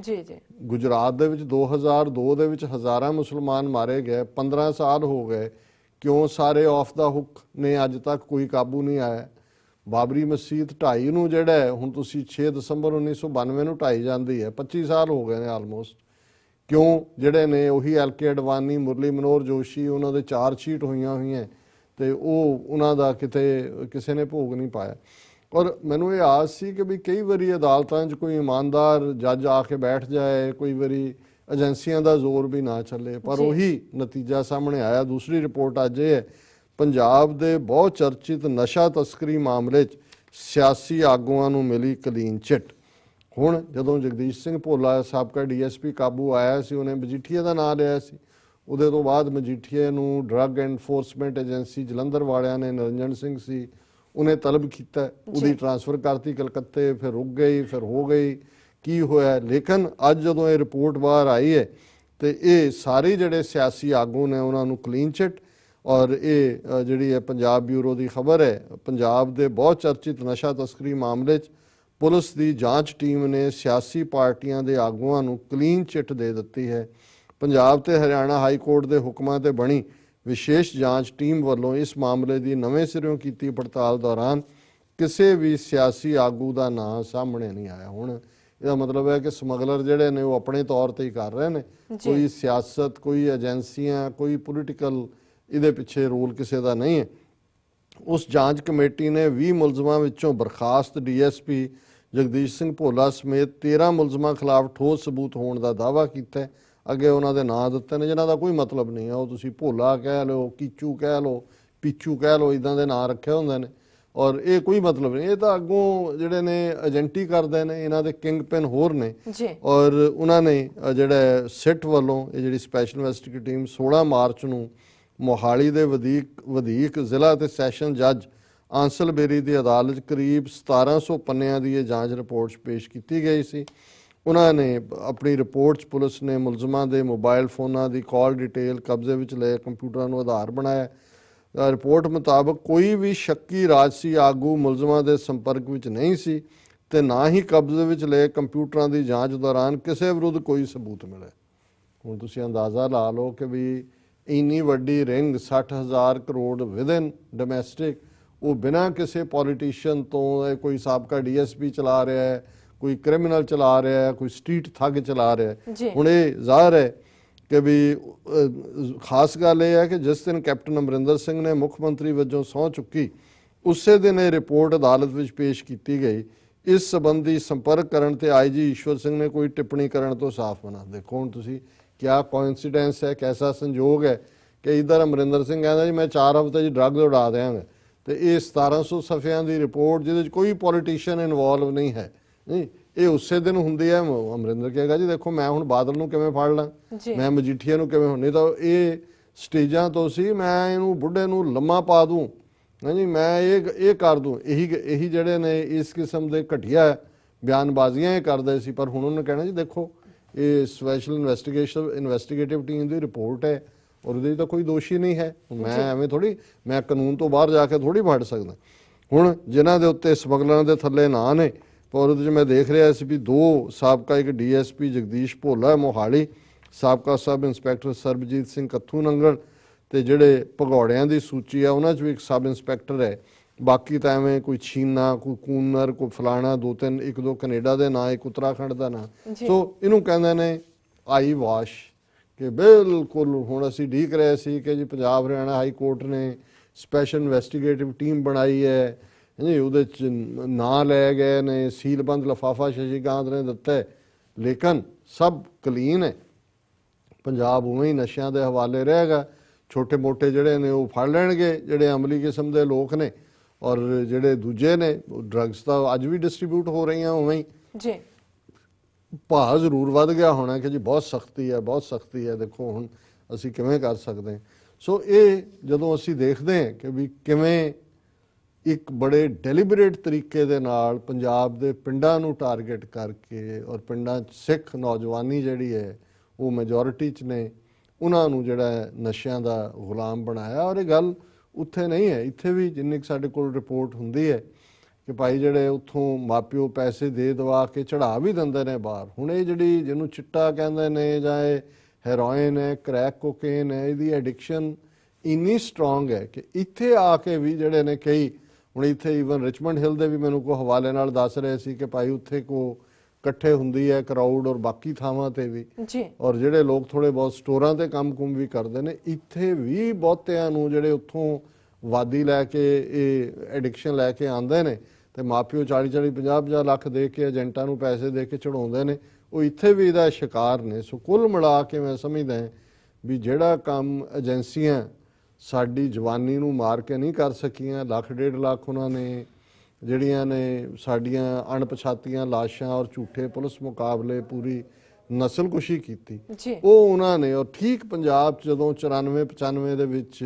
ਜੀ ਜੀ। ਗੁਜਰਾਤ ਦੇ ਵਿੱਚ 2002 ਦੇ ਵਿੱਚ ਹਜ਼ਾਰਾਂ ਮੁਸਲਮਾਨ ਮਾਰੇ ਗਏ 15 ਸਾਲ ਹੋ ਗਏ ਕਿਉਂ ਸਾਰੇ ਆਫ ਦਾ ਹੁੱਕ ਨੇ ਅੱਜ ਤੱਕ ਕੋਈ ਕਾਬੂ ਨਹੀਂ ਆਇਆ? ਬਾਬਰੀ ਮਸਜਿਦ ਢਾਈ ਨੂੰ ਜਿਹੜਾ ਹੁਣ ਤੁਸੀਂ 6 ਦਸੰਬਰ 1992 ਨੂੰ ਢਾਈ ਜਾਂਦੀ ਹੈ 25 ਸਾਲ ਹੋ ਗਏ ਨੇ ਆਲਮੋਸਟ ਕਿਉਂ ਜਿਹੜੇ ਨੇ ਉਹੀ ਐਲਕੇ ਅਡਵਾਨੀ ਮੁਰਲੀ ਮਨੋਹਰ ਜੋਸ਼ੀ ਉਹਨਾਂ ਦੇ ਚਾਰ ਸ਼ੀਟ ਹੋਈਆਂ ਹੋਈਆਂ ਤੇ ਉਹ ਉਹਨਾਂ ਦਾ ਕਿਤੇ ਕਿਸੇ ਨੇ ਭੋਗ ਨਹੀਂ ਪਾਇਆ। ਔਰ ਮੈਨੂੰ ਇਹ ਆਸ ਸੀ ਕਿ ਵੀ ਕਈ ਵਾਰੀ ਅਦਾਲਤਾਂ 'ਚ ਕੋਈ ਇਮਾਨਦਾਰ ਜੱਜ ਆ ਕੇ ਬੈਠ ਜਾਏ ਕੋਈ ਵਾਰੀ ਏਜੰਸੀਆਂ ਦਾ ਜ਼ੋਰ ਵੀ ਨਾ ਚੱਲੇ ਪਰ। ਉਹੀ ਨਤੀਜਾ ਸਾਹਮਣੇ ਆਇਆ। ਦੂਸਰੀ ਰਿਪੋਰਟ ਅੱਜ ਇਹ ਹੈ ਪੰਜਾਬ ਦੇ ਬਹੁਤ ਚਰਚਿਤ ਨਸ਼ਾ ਤਸਕਰੀ ਮਾਮਲੇ 'ਚ ਸਿਆਸੀ ਆਗੂਆਂ ਨੂੰ ਮਿਲੀ ਕਲੀਨ ਚਿੱਟ। ਹੁਣ ਜਦੋਂ ਜਗਦੀਸ਼ ਸਿੰਘ ਭੋਲਾ ਸਾਬਕਾ ਡੀਐਸਪੀ ਕਾਬੂ ਆਇਆ ਸੀ ਉਹਨੇ ਮਜੀਠੀਆ ਦਾ ਨਾਮ ਲਿਆ ਸੀ। ਉਹਦੇ ਤੋਂ ਬਾਅਦ ਮਜੀਠੀਆ ਨੂੰ ਡਰੱਗ ਐਨਫੋਰਸਮੈਂਟ ਏਜੰਸੀ ਜਲੰਧਰ ਵਾਲਿਆਂ ਨੇ ਨਿਰੰਜਨ ਸਿੰਘ ਸੀ ਉਹਨੇ ਤਲਬ ਕੀਤਾ ਉਹਦੀ ਟ੍ਰਾਂਸਫਰ ਕਰਤੀ ਕਲਕੱਤੇ ਫਿਰ ਰੁਕ ਗਈ ਫਿਰ ਹੋ ਗਈ। ਕੀ ਹੋਇਆ? ਲੇਕਿਨ ਅੱਜ ਜਦੋਂ ਇਹ ਰਿਪੋਰਟ ਬਾਹਰ ਆਈ ਹੈ ਤੇ ਇਹ ਸਾਰੇ ਜਿਹੜੇ ਸਿਆਸੀ ਆਗੂ ਨੇ ਉਹਨਾਂ ਨੂੰ ਕਲੀਨ ਚਿੱਟ ਔਰ ਇਹ ਜਿਹੜੀ ਹੈ ਪੰਜਾਬ ਬਿਊਰੋ ਦੀ ਖਬਰ ਹੈ ਪੰਜਾਬ ਦੇ ਬਹੁਤ ਚਰਚਿਤ ਨਸ਼ਾ ਤਸਕਰੀ ਮਾਮਲੇ 'ਚ ਪੁਲਿਸ ਦੀ ਜਾਂਚ ਟੀਮ ਨੇ ਸਿਆਸੀ ਪਾਰਟੀਆਂ ਦੇ ਆਗੂਆਂ ਨੂੰ ਕਲੀਨ ਚਿੱਟ ਦੇ ਦਿੱਤੀ ਹੈ। ਪੰਜਾਬ ਤੇ ਹਰਿਆਣਾ ਹਾਈ ਕੋਰਟ ਦੇ ਹੁਕਮਾਂ ਤੇ ਬਣੀ ਵਿਸ਼ੇਸ਼ ਜਾਂਚ ਟੀਮ ਵੱਲੋਂ ਇਸ ਮਾਮਲੇ ਦੀ ਨਵੇਂ ਸਿਰਿਓਂ ਕੀਤੀ ਪੜਤਾਲ ਦੌਰਾਨ ਕਿਸੇ ਵੀ ਸਿਆਸੀ ਆਗੂ ਦਾ ਨਾਂ ਸਾਹਮਣੇ ਨਹੀਂ ਆਇਆ। ਹੁਣ ਇਹਦਾ ਮਤਲਬ ਹੈ ਕਿ ਸਮਗਲਰ ਜਿਹੜੇ ਨੇ ਉਹ ਆਪਣੇ ਤੌਰ ਤੇ ਹੀ ਕਰ ਰਹੇ ਨੇ। ਕੋਈ ਸਿਆਸਤ ਕੋਈ ਏਜੰਸੀਆਂ ਕੋਈ ਪੋਲੀਟੀਕਲ ਇਹਦੇ ਪਿੱਛੇ ਰੋਲ ਕਿਸੇ ਦਾ ਨਹੀਂ ਹੈ। ਉਸ ਜਾਂਚ ਕਮੇਟੀ ਨੇ 20 ਮੁਲਜ਼ਮਾਂ ਵਿੱਚੋਂ ਬਰਖਾਸਤ ਡੀਐਸਪੀ ਜਗਦੀਸ਼ ਸਿੰਘ ਭੋਲਾ ਸਮੇਤ 13 ਮੁਲਜ਼ਮਾਂ ਖਿਲਾਫ ਠੋਸ ਸਬੂਤ ਹੋਣ ਦਾ ਦਾਅਵਾ ਕੀਤਾ। ਅੱਗੇ ਉਹਨਾਂ ਦੇ ਨਾਂ ਦਿੱਤੇ ਨੇ ਜਿਨ੍ਹਾਂ ਦਾ ਕੋਈ ਮਤਲਬ ਨਹੀਂ ਹੈ। ਉਹ ਤੁਸੀਂ ਭੋਲਾ ਕਹਿ ਲਓ ਕੀਚੂ ਕਹਿ ਲਓ ਪੀਚੂ ਕਹਿ ਲਓ ਇਦਾਂ ਦੇ ਨਾਂ ਰੱਖੇ ਹੁੰਦੇ ਨੇ। ਔਰ ਇਹ ਕੋਈ ਮਤਲਬ ਨਹੀਂ ਇਹ ਤਾਂ ਅੱਗੋਂ ਜਿਹੜੇ ਨੇ ਏਜੰਟੀ ਕਰਦੇ ਨੇ ਇਹਨਾਂ ਦੇ ਕਿੰਗ ਪਿਨ ਹੋਰ ਨੇ। ਜੀ। ਔਰ ਉਹਨਾਂ ਨੇ ਜਿਹੜਾ ਸਿੱਟ ਵੱਲੋਂ ਇਹ ਜਿਹੜੀ ਸਪੈਸ਼ਲ ਇਨਵੈਸਟੀਗੇਟਿਵ ਟੀਮ 16 ਮਾਰਚ ਨੂੰ ਮੋਹਾਲੀ ਦੇ ਵਧੀਕ ਵਧੀਕ ਜ਼ਿਲ੍ਹਾ ਤੇ ਸੈਸ਼ਨ ਜੱਜ ਆਂਸਲ ਬੇਰੀ ਦੀ ਅਦਾਲਤ 'ਚ ਕਰੀਬ 1700 ਪੰਨਿਆਂ ਦੀ ਇਹ ਜਾਂਚ ਰਿਪੋਰਟ 'ਚ ਪੇਸ਼ ਕੀਤੀ ਗਈ ਸੀ। ਉਹਨਾਂ ਨੇ ਆਪਣੀ ਰਿਪੋਰਟ 'ਚ ਪੁਲਿਸ ਨੇ ਮੁਲਜ਼ਮਾਂ ਦੇ ਮੋਬਾਈਲ ਫੋਨਾਂ ਦੀ ਕਾਲ ਡਿਟੇਲ ਕਬਜ਼ੇ ਵਿੱਚ ਲਏ, ਕੰਪਿਊਟਰਾਂ ਨੂੰ ਆਧਾਰ ਬਣਾਇਆ। ਰਿਪੋਰਟ ਮੁਤਾਬਕ ਕੋਈ ਵੀ ਸ਼ੱਕੀ ਰਾਜਸੀ ਆਗੂ ਮੁਲਜ਼ਮਾਂ ਦੇ ਸੰਪਰਕ ਵਿੱਚ ਨਹੀਂ ਸੀ ਤੇ ਨਾ ਹੀ ਕਬਜ਼ੇ ਵਿੱਚ ਲਏ ਕੰਪਿਊਟਰਾਂ ਦੀ ਜਾਂਚ ਦੌਰਾਨ ਕਿਸੇ ਵਿਰੁੱਧ ਕੋਈ ਸਬੂਤ ਮਿਲੇ ਹੁਣ ਤੁਸੀਂ ਅੰਦਾਜ਼ਾ ਲਾ ਲਓ ਕਿ ਵੀ ਇੰਨੀ ਵੱਡੀ ਰਿੰਗ 60000 ਕਰੋੜ ਵਿਦਨ ਡੋਮੈਸਟਿਕ ਉਹ ਬਿਨਾਂ ਕਿਸੇ ਪੋਲੀਟੀਸ਼ੀਅਨ ਤੋਂ ਕੋਈ ਸਾਬਕਾ ਡੀਐਸਪੀ ਚਲਾ ਰਿਹਾ ਹੈ ਕੋਈ ਕ੍ਰਿਮੀਨਲ ਚਲਾ ਰਿਹਾ ਹੈ ਕੋਈ ਸਟਰੀਟ ਠੱਗ ਚਲਾ ਰਿਹਾ ਹੈ। ਜੀ। ਹੁਣ ਇਹ ਜ਼ਾਹਰ ਹੈ ਕਿ ਵੀ ਖਾਸ ਗੱਲ ਇਹ ਹੈ ਕਿ ਜਿਸ ਦਿਨ ਕੈਪਟਨ ਅਮਰਿੰਦਰ ਸਿੰਘ ਨੇ ਮੁੱਖ ਮੰਤਰੀ ਵਜੋਂ ਸਹੁੰ ਚੁੱਕੀ ਉਸੇ ਦਿਨ ਇਹ ਰਿਪੋਰਟ ਅਦਾਲਤ ਵਿੱਚ ਪੇਸ਼ ਕੀਤੀ ਗਈ। ਇਸ ਸੰਬੰਧੀ ਸੰਪਰਕ ਕਰਨ ਤੇ ਆਈਜੀ ਈਸ਼ਵਰ ਸਿੰਘ ਨੇ ਕੋਈ ਟਿੱਪਣੀ ਕਰਨ ਤੋਂ ਸਾਫ਼ ਮਨਾ। ਦੇਖੋ ਹੁਣ ਤੁਸੀਂ ਕਿਆ ਕੋਇਨਸੀਡੈਂਸ ਹੈ ਕੈਸਾ ਸੰਜੋਗ ਹੈ ਕਿ ਇਧਰ ਅਮਰਿੰਦਰ ਸਿੰਘ ਕਹਿੰਦਾ ਜੀ ਮੈਂ 4 ਹਫ਼ਤੇ 'ਚ ਡਰੱਗ ਉਡਾ ਦਿਆਂਗਾ। ਤੇ ਇਹ 1700 ਸਫ਼ਿਆਂ ਦੀ ਰਿਪੋਰਟ ਜਿਹਦੇ 'ਚ ਕੋਈ ਪੋਲੀਟੀਸ਼ੀਅਨ ਇਨਵੋਲਵ ਨਹੀਂ ਹੈ। ਇਹ ਉਸੇ ਦਿਨ ਹੁੰਦੀ ਹੈ। ਅਮਰਿੰਦਰ ਕਹੇਗਾ ਜੀ ਦੇਖੋ ਮੈਂ ਹੁਣ ਬਾਦਲ ਨੂੰ ਕਿਵੇਂ ਫੜ ਲਾਂ। ਮੈਂ ਮਜੀਠੀਆ ਨੂੰ ਕਿਵੇਂ ਹੁੰਨੇ ਤਾਂ ਇਹ ਸਟੇਜਾਂ ਤੋਂ ਸੀ ਮੈਂ ਇਹਨੂੰ ਬੁੱਢੇ ਨੂੰ ਲੰਮਾ ਪਾ ਦੂੰ। ਹਾਂਜੀ ਮੈਂ ਇਹ ਇਹ ਕਰ ਦੂੰ। ਇਹੀ ਇਹੀ ਜਿਹੜੇ ਨੇ ਇਸ ਕਿਸਮ ਦੇ ਘਟੀਆ ਬਿਆਨਬਾਜ਼ੀਆਂ ਇਹ ਕਰਦੇ ਸੀ। ਪਰ ਹੁਣ ਉਹਨੇ ਕਹਿਣਾ ਜੀ ਦੇਖੋ ਇਹ ਸਪੈਸ਼ਲ ਇਨਵੈਸਟੀਗੇਸ਼ਨ ਇਨਵੈਸਟੀਗੇਟਿਵ ਟੀਮ ਦੀ ਰਿਪੋਰਟ ਹੈ। ਔਰ ਉਹਦੇ ਤਾਂ ਕੋਈ ਦੋਸ਼ੀ ਨਹੀਂ ਹੈ। ਮੈਂ ਐਵੇਂ ਥੋੜੀ ਮੈਂ ਕਾਨੂੰਨ ਤੋਂ ਬਾਹਰ ਜਾ ਕੇ ਥੋੜੀ ਫੜ ਸਕਦਾ। ਹੁਣ ਜਿਨ੍ਹਾਂ ਦੇ ਉੱਤੇ ਸਮਗਲਰਾਂ ਦੇ ਥੱਲੇ ਨਾਂ ਨੇ ਪਰ ਉਹਦੇ 'ਚ ਮੈਂ ਦੇਖ ਰਿਹਾ ਸੀ ਵੀ ਦੋ ਸਾਬਕਾ ਇੱਕ ਡੀਐਸਪੀ ਜਗਦੀਸ਼ ਭੋਲਾ ਮੋਹਾਲੀ ਸਾਬਕਾ ਸਬ ਇੰਸਪੈਕਟਰ ਸਰਬਜੀਤ ਸਿੰਘ ਕੱਥੂ ਨੰਗਲ ਤੇ ਜਿਹੜੇ ਭਗੌੜਿਆਂ ਦੀ ਸੂਚੀ ਹੈ ਉਹਨਾਂ 'ਚ ਵੀ ਇੱਕ ਸਬ ਇੰਸਪੈਕਟਰ ਹੈ। ਬਾਕੀ ਤਾਂ ਐਵੇਂ ਕੋਈ ਛੀਨਾ ਕੋਈ ਕੂਨਰ ਕੋਈ ਫਲਾਣਾ ਦੋ ਤਿੰਨ ਇੱਕ ਦੋ ਕੈਨੇਡਾ ਦੇ ਨਾਂ ਇੱਕ ਉੱਤਰਾਖੰਡ ਦਾ ਨਾਂ। ਸੋ ਇਹਨੂੰ ਕਹਿੰਦੇ ਨੇ ਆਈ ਵਾਸ਼। ਕਿ ਬਿਲਕੁਲ ਹੁਣ ਅਸੀਂ ਢੀਕ ਰਹੇ ਸੀ ਕਿ ਜੀ ਪੰਜਾਬ ਹਰਿਆਣਾ ਹਾਈ ਕੋਰਟ ਨੇ ਸਪੈਸ਼ਲ ਇਨਵੈਸਟੀਗੇਟਿਵ ਟੀਮ ਬਣਾਈ ਹੈ। ਜੀ ਉਹਦੇ ਚ ਨਾਂ ਲੈ ਗਏ ਨੇ, ਸੀਲਬੰਦ ਲਫਾਫਾ ਸ਼ਸ਼ੀਕਾਂਤ ਨੇ ਦਿੱਤਾ, ਲੇਕਿਨ ਸਭ ਕਲੀਨ ਹੈ। ਪੰਜਾਬ ਉਵੇਂ ਹੀ ਨਸ਼ਿਆਂ ਦੇ ਹਵਾਲੇ ਰਹੇਗਾ। ਛੋਟੇ ਮੋਟੇ ਜਿਹੜੇ ਨੇ ਉਹ ਫੜ ਲੈਣਗੇ, ਜਿਹੜੇ ਅਮਲੀ ਕਿਸਮ ਦੇ ਲੋਕ ਨੇ ਔਰ ਜਿਹੜੇ ਦੂਜੇ ਨੇ ਡਰੱਗਸ ਤਾਂ ਅੱਜ ਵੀ ਡਿਸਟ੍ਰੀਬਿਊਟ ਹੋ ਰਹੀਆਂ ਉਵੇਂ ਹੀ। ਜੀ। ਭਾਅ ਜ਼ਰੂਰ ਵੱਧ ਗਿਆ ਹੋਣਾ ਕਿ ਜੀ ਬਹੁਤ ਸਖਤੀ ਹੈ, ਬਹੁਤ ਸਖਤੀ ਹੈ, ਦੇਖੋ ਹੁਣ ਅਸੀਂ ਕਿਵੇਂ ਕਰ ਸਕਦੇ ਹਾਂ। ਸੋ ਇਹ ਜਦੋਂ ਅਸੀਂ ਦੇਖਦੇ ਹਾਂ ਕਿ ਵੀ ਕਿਵੇਂ ਇੱਕ ਬੜੇ ਡੈਲੀਬਰੇਟ ਤਰੀਕੇ ਦੇ ਨਾਲ ਪੰਜਾਬ ਦੇ ਪਿੰਡਾਂ ਨੂੰ ਟਾਰਗੇਟ ਕਰਕੇ ਔਰ ਪਿੰਡਾਂ 'ਚ ਸਿੱਖ ਨੌਜਵਾਨੀ ਜਿਹੜੀ ਹੈ, ਉਹ ਮੈਜੋਰਿਟੀ 'ਚ ਨੇ, ਉਹਨਾਂ ਨੂੰ ਜਿਹੜਾ ਹੈ ਨਸ਼ਿਆਂ ਦਾ ਗੁਲਾਮ ਬਣਾਇਆ। ਔਰ ਇਹ ਗੱਲ ਉੱਥੇ ਨਹੀਂ ਹੈ। ਇੱਥੇ ਵੀ ਜਿੰਨੀ ਕੁ ਸਾਡੇ ਕੋਲ ਰਿਪੋਰਟ ਹੁੰਦੀ ਹੈ ਕਿ ਭਾਈ ਜਿਹੜੇ ਉੱਥੋਂ ਮਾਪਿਓ ਪੈਸੇ ਦੇ ਦਵਾ ਕੇ ਚੜਾ ਵੀ ਦਿੰਦੇ ਨੇ ਬਾਹਰ। ਹੁਣ ਇਹ ਜਿਹੜੀ ਜਿਹਨੂੰ ਚਿੱਟਾ ਕਹਿੰਦੇ ਨੇ ਜਾਂ ਇਹ ਹੈਰੋਇਨ ਹੈ ਕ੍ਰੈਕ ਕੋਕੇਨ ਹੈ ਇਹਦੀ ਐਡਿਕਸ਼ਨ ਇੰਨੀ ਸਟਰੋਂਗ ਹੈ ਕਿ ਇੱਥੇ ਆ ਕੇ ਵੀ ਜਿਹੜੇ ਨੇ ਕਈ ਹੁਣ ਇੱਥੇ ਈਵਨ ਰਿਚਮੰਡ ਹਿੱਲ ਦੇ ਵੀ ਮੈਨੂੰ ਕੋ ਹਵਾਲੇ ਨਾਲ ਦੱਸ ਰਹੇ ਸੀ ਕਿ ਭਾਈ ਉੱਥੇ ਕੋ ਇਕੱਠੇ ਹੁੰਦੀ ਹੈ ਕਰਾਊਡ ਔਰ ਬਾਕੀ ਥਾਵਾਂ ਤੇ ਵੀ। ਜੀ। ਔਰ ਜਿਹੜੇ ਲੋਕ ਥੋੜੇ ਬਹੁਤ ਸਟੋਰਾਂ ਤੇ ਕੰਮ-ਕੁਮ ਵੀ ਕਰਦੇ ਨੇ ਇੱਥੇ ਵੀ ਬਹੁਤਿਆਂ ਨੂੰ ਜਿਹੜੇ ਉੱਥੋਂ ਵਾਦੀ ਲੈ ਕੇ ਇਹ ਐਡਿਕਸ਼ਨ ਲੈ ਕੇ ਆਉਂਦੇ ਨੇ ਤੇ ਮਾਪਿਓ 40 40 50 50 ਲੱਖ ਦੇ ਕੇ ਏਜੰਟਾਂ ਨੂੰ ਪੈਸੇ ਦੇ ਕੇ ਚੜਾਉਂਦੇ ਨੇ। ਉਹ ਇੱਥੇ ਵੀ ਇਹਦਾ ਸ਼ਿਕਾਰ ਨੇ। ਸੋ ਕੁੱਲ ਮਿਲਾ ਕੇ ਮੈਂ ਸਮਝਦਾ ਹਾਂ ਵੀ ਜਿਹੜਾ ਕੰਮ ਏਜੰਸੀਆਂ ਸਾਡੀ ਜਵਾਨੀ ਨੂੰ ਮਾਰ ਕੇ ਨਹੀਂ ਕਰ ਸਕੀਆਂ ਲੱਖ ਡੇਢ ਲੱਖ ਉਹਨਾਂ ਨੇ ਜਿਹੜੀਆਂ ਨੇ ਸਾਡੀਆਂ ਅਣਪਛਾਤੀਆਂ ਲਾਸ਼ਾਂ ਔਰ ਝੂਠੇ ਪੁਲਿਸ ਮੁਕਾਬਲੇ ਪੂਰੀ ਨਸਲਕੁਸ਼ੀ ਕੀਤੀ। ਜੀ। ਉਹ ਉਹਨਾਂ ਨੇ ਔਰ ਠੀਕ ਪੰਜਾਬ 'ਚ ਜਦੋਂ 94 95 ਦੇ ਵਿੱਚ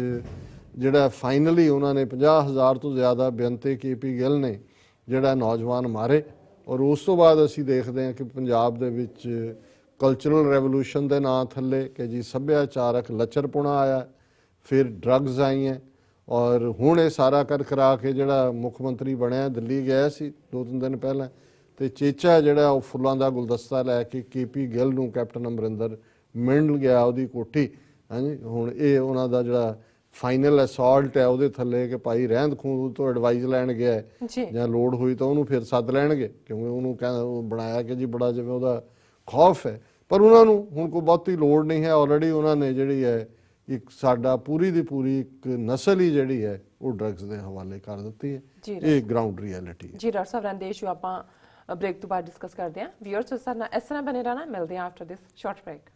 ਜਿਹੜਾ ਫਾਈਨਲੀ ਉਹਨਾਂ ਨੇ 50000 ਤੋਂ ਜ਼ਿਆਦਾ ਬੇਨਤੇ ਕੇਪੀ ਗਿੱਲ ਨੇ ਜਿਹੜਾ ਨੌਜਵਾਨ ਮਾਰੇ ਔਰ ਉਸ ਤੋਂ ਬਾਅਦ ਅਸੀਂ ਦੇਖਦੇ ਹਾਂ ਕਿ ਪੰਜਾਬ ਦੇ ਵਿੱਚ ਕਲਚਰਲ ਰੈਵੋਲੂਸ਼ਨ ਦੇ ਨਾਂ ਥੱਲੇ ਕਿ ਜੀ ਸੱਭਿਆਚਾਰਕ ਲਚਰਪੁਣਾ ਆਇਆ, ਫਿਰ ਡਰੱਗਸ ਆਈਆਂ ਔਰ ਹੁਣ ਇਹ ਸਾਰਾ ਕਰ ਕਰਾ ਕੇ ਜਿਹੜਾ ਮੁੱਖ ਮੰਤਰੀ ਬਣਿਆ ਦਿੱਲੀ ਗਿਆ ਸੀ ਦੋ ਤਿੰਨ ਦਿਨ ਪਹਿਲਾਂ ਤੇ ਚੇਚਾ ਜਿਹੜਾ ਉਹ ਫੁੱਲਾਂ ਦਾ ਗੁਲਦਸਤਾ ਲੈ ਕੇ ਕੇਪੀ ਗਿੱਲ ਨੂੰ ਕੈਪਟਨ ਅਮਰਿੰਦਰ ਮਿਲ ਗਿਆ ਉਹਦੀ ਕੋਠੀ ਹਾਂਜੀ ਹੁਣ ਇਹ ਉਹਨਾਂ ਦਾ ਜਿਹੜਾ ਫਾਈਨਲ ਅਸਾਲਟ ਹੈ ਉਹਦੇ ਥੱਲੇ ਕਿ ਭਾਈ ਰਹਿੰਦ ਖੂੰਦ ਤੋਂ ਐਡਵਾਈਸ ਲੈਣ ਗਿਆ। ਜੀ। ਲੋੜ ਹੋਈ ਤਾਂ ਉਹਨੂੰ ਫਿਰ ਸੱਦ ਲੈਣਗੇ ਕਿਉਂਕਿ ਉਹਨੂੰ ਕਹਿੰਦਾ ਉਹ ਬਣਾਇਆ ਕਿ ਜੀ ਬੜਾ ਜਿਵੇਂ ਉਹਦਾ ਖੌਫ ਹੈ। ਪਰ ਉਹਨਾਂ ਨੂੰ ਹੁਣ ਕੋਈ ਬਹੁਤੀ ਲੋੜ ਨਹੀਂ ਹੈ ਆਲਰੇਡੀ ਉਹਨਾਂ ਨੇ ਜਿਹੜੀ ਹੈ ਇੱਕ ਸਾਡਾ ਪੂਰੀ ਦੀ ਪੂਰੀ ਇੱਕ ਨਸਲ ਹੀ ਜਿਹੜੀ ਹੈ ਉਹ ਡਰੱਗਸ ਦੇ ਹਵਾਲੇ ਕਰ ਦਿੱਤੀ ਹੈ। ਇਹ ਗਰਾਊਂਡ ਰਿਐਲਿਟੀ ਹੈ। ਜੀ ਡਾਕਟਰ ਸਾਹਿਬ ਰਹਿੰਦੇ ਇਸ਼ੂ ਆਪਾਂ ਬ੍ਰੇਕ ਤੋਂ ਬਾਅਦ ਡਿਸਕਸ ਕਰਦੇ ਹਾਂ। ਵੀਅਰਸ ਸਾਡੇ ਨਾਲ ਇਸ ਤਰ੍ਹਾਂ ਬਨੇ ਰਹਿਣਾ। ਮਿਲਦੇ ਹਾਂ ਆਫਟਰ ਦਿਸ ਸ਼ਾਰਟ ਬ੍ਰੇਕ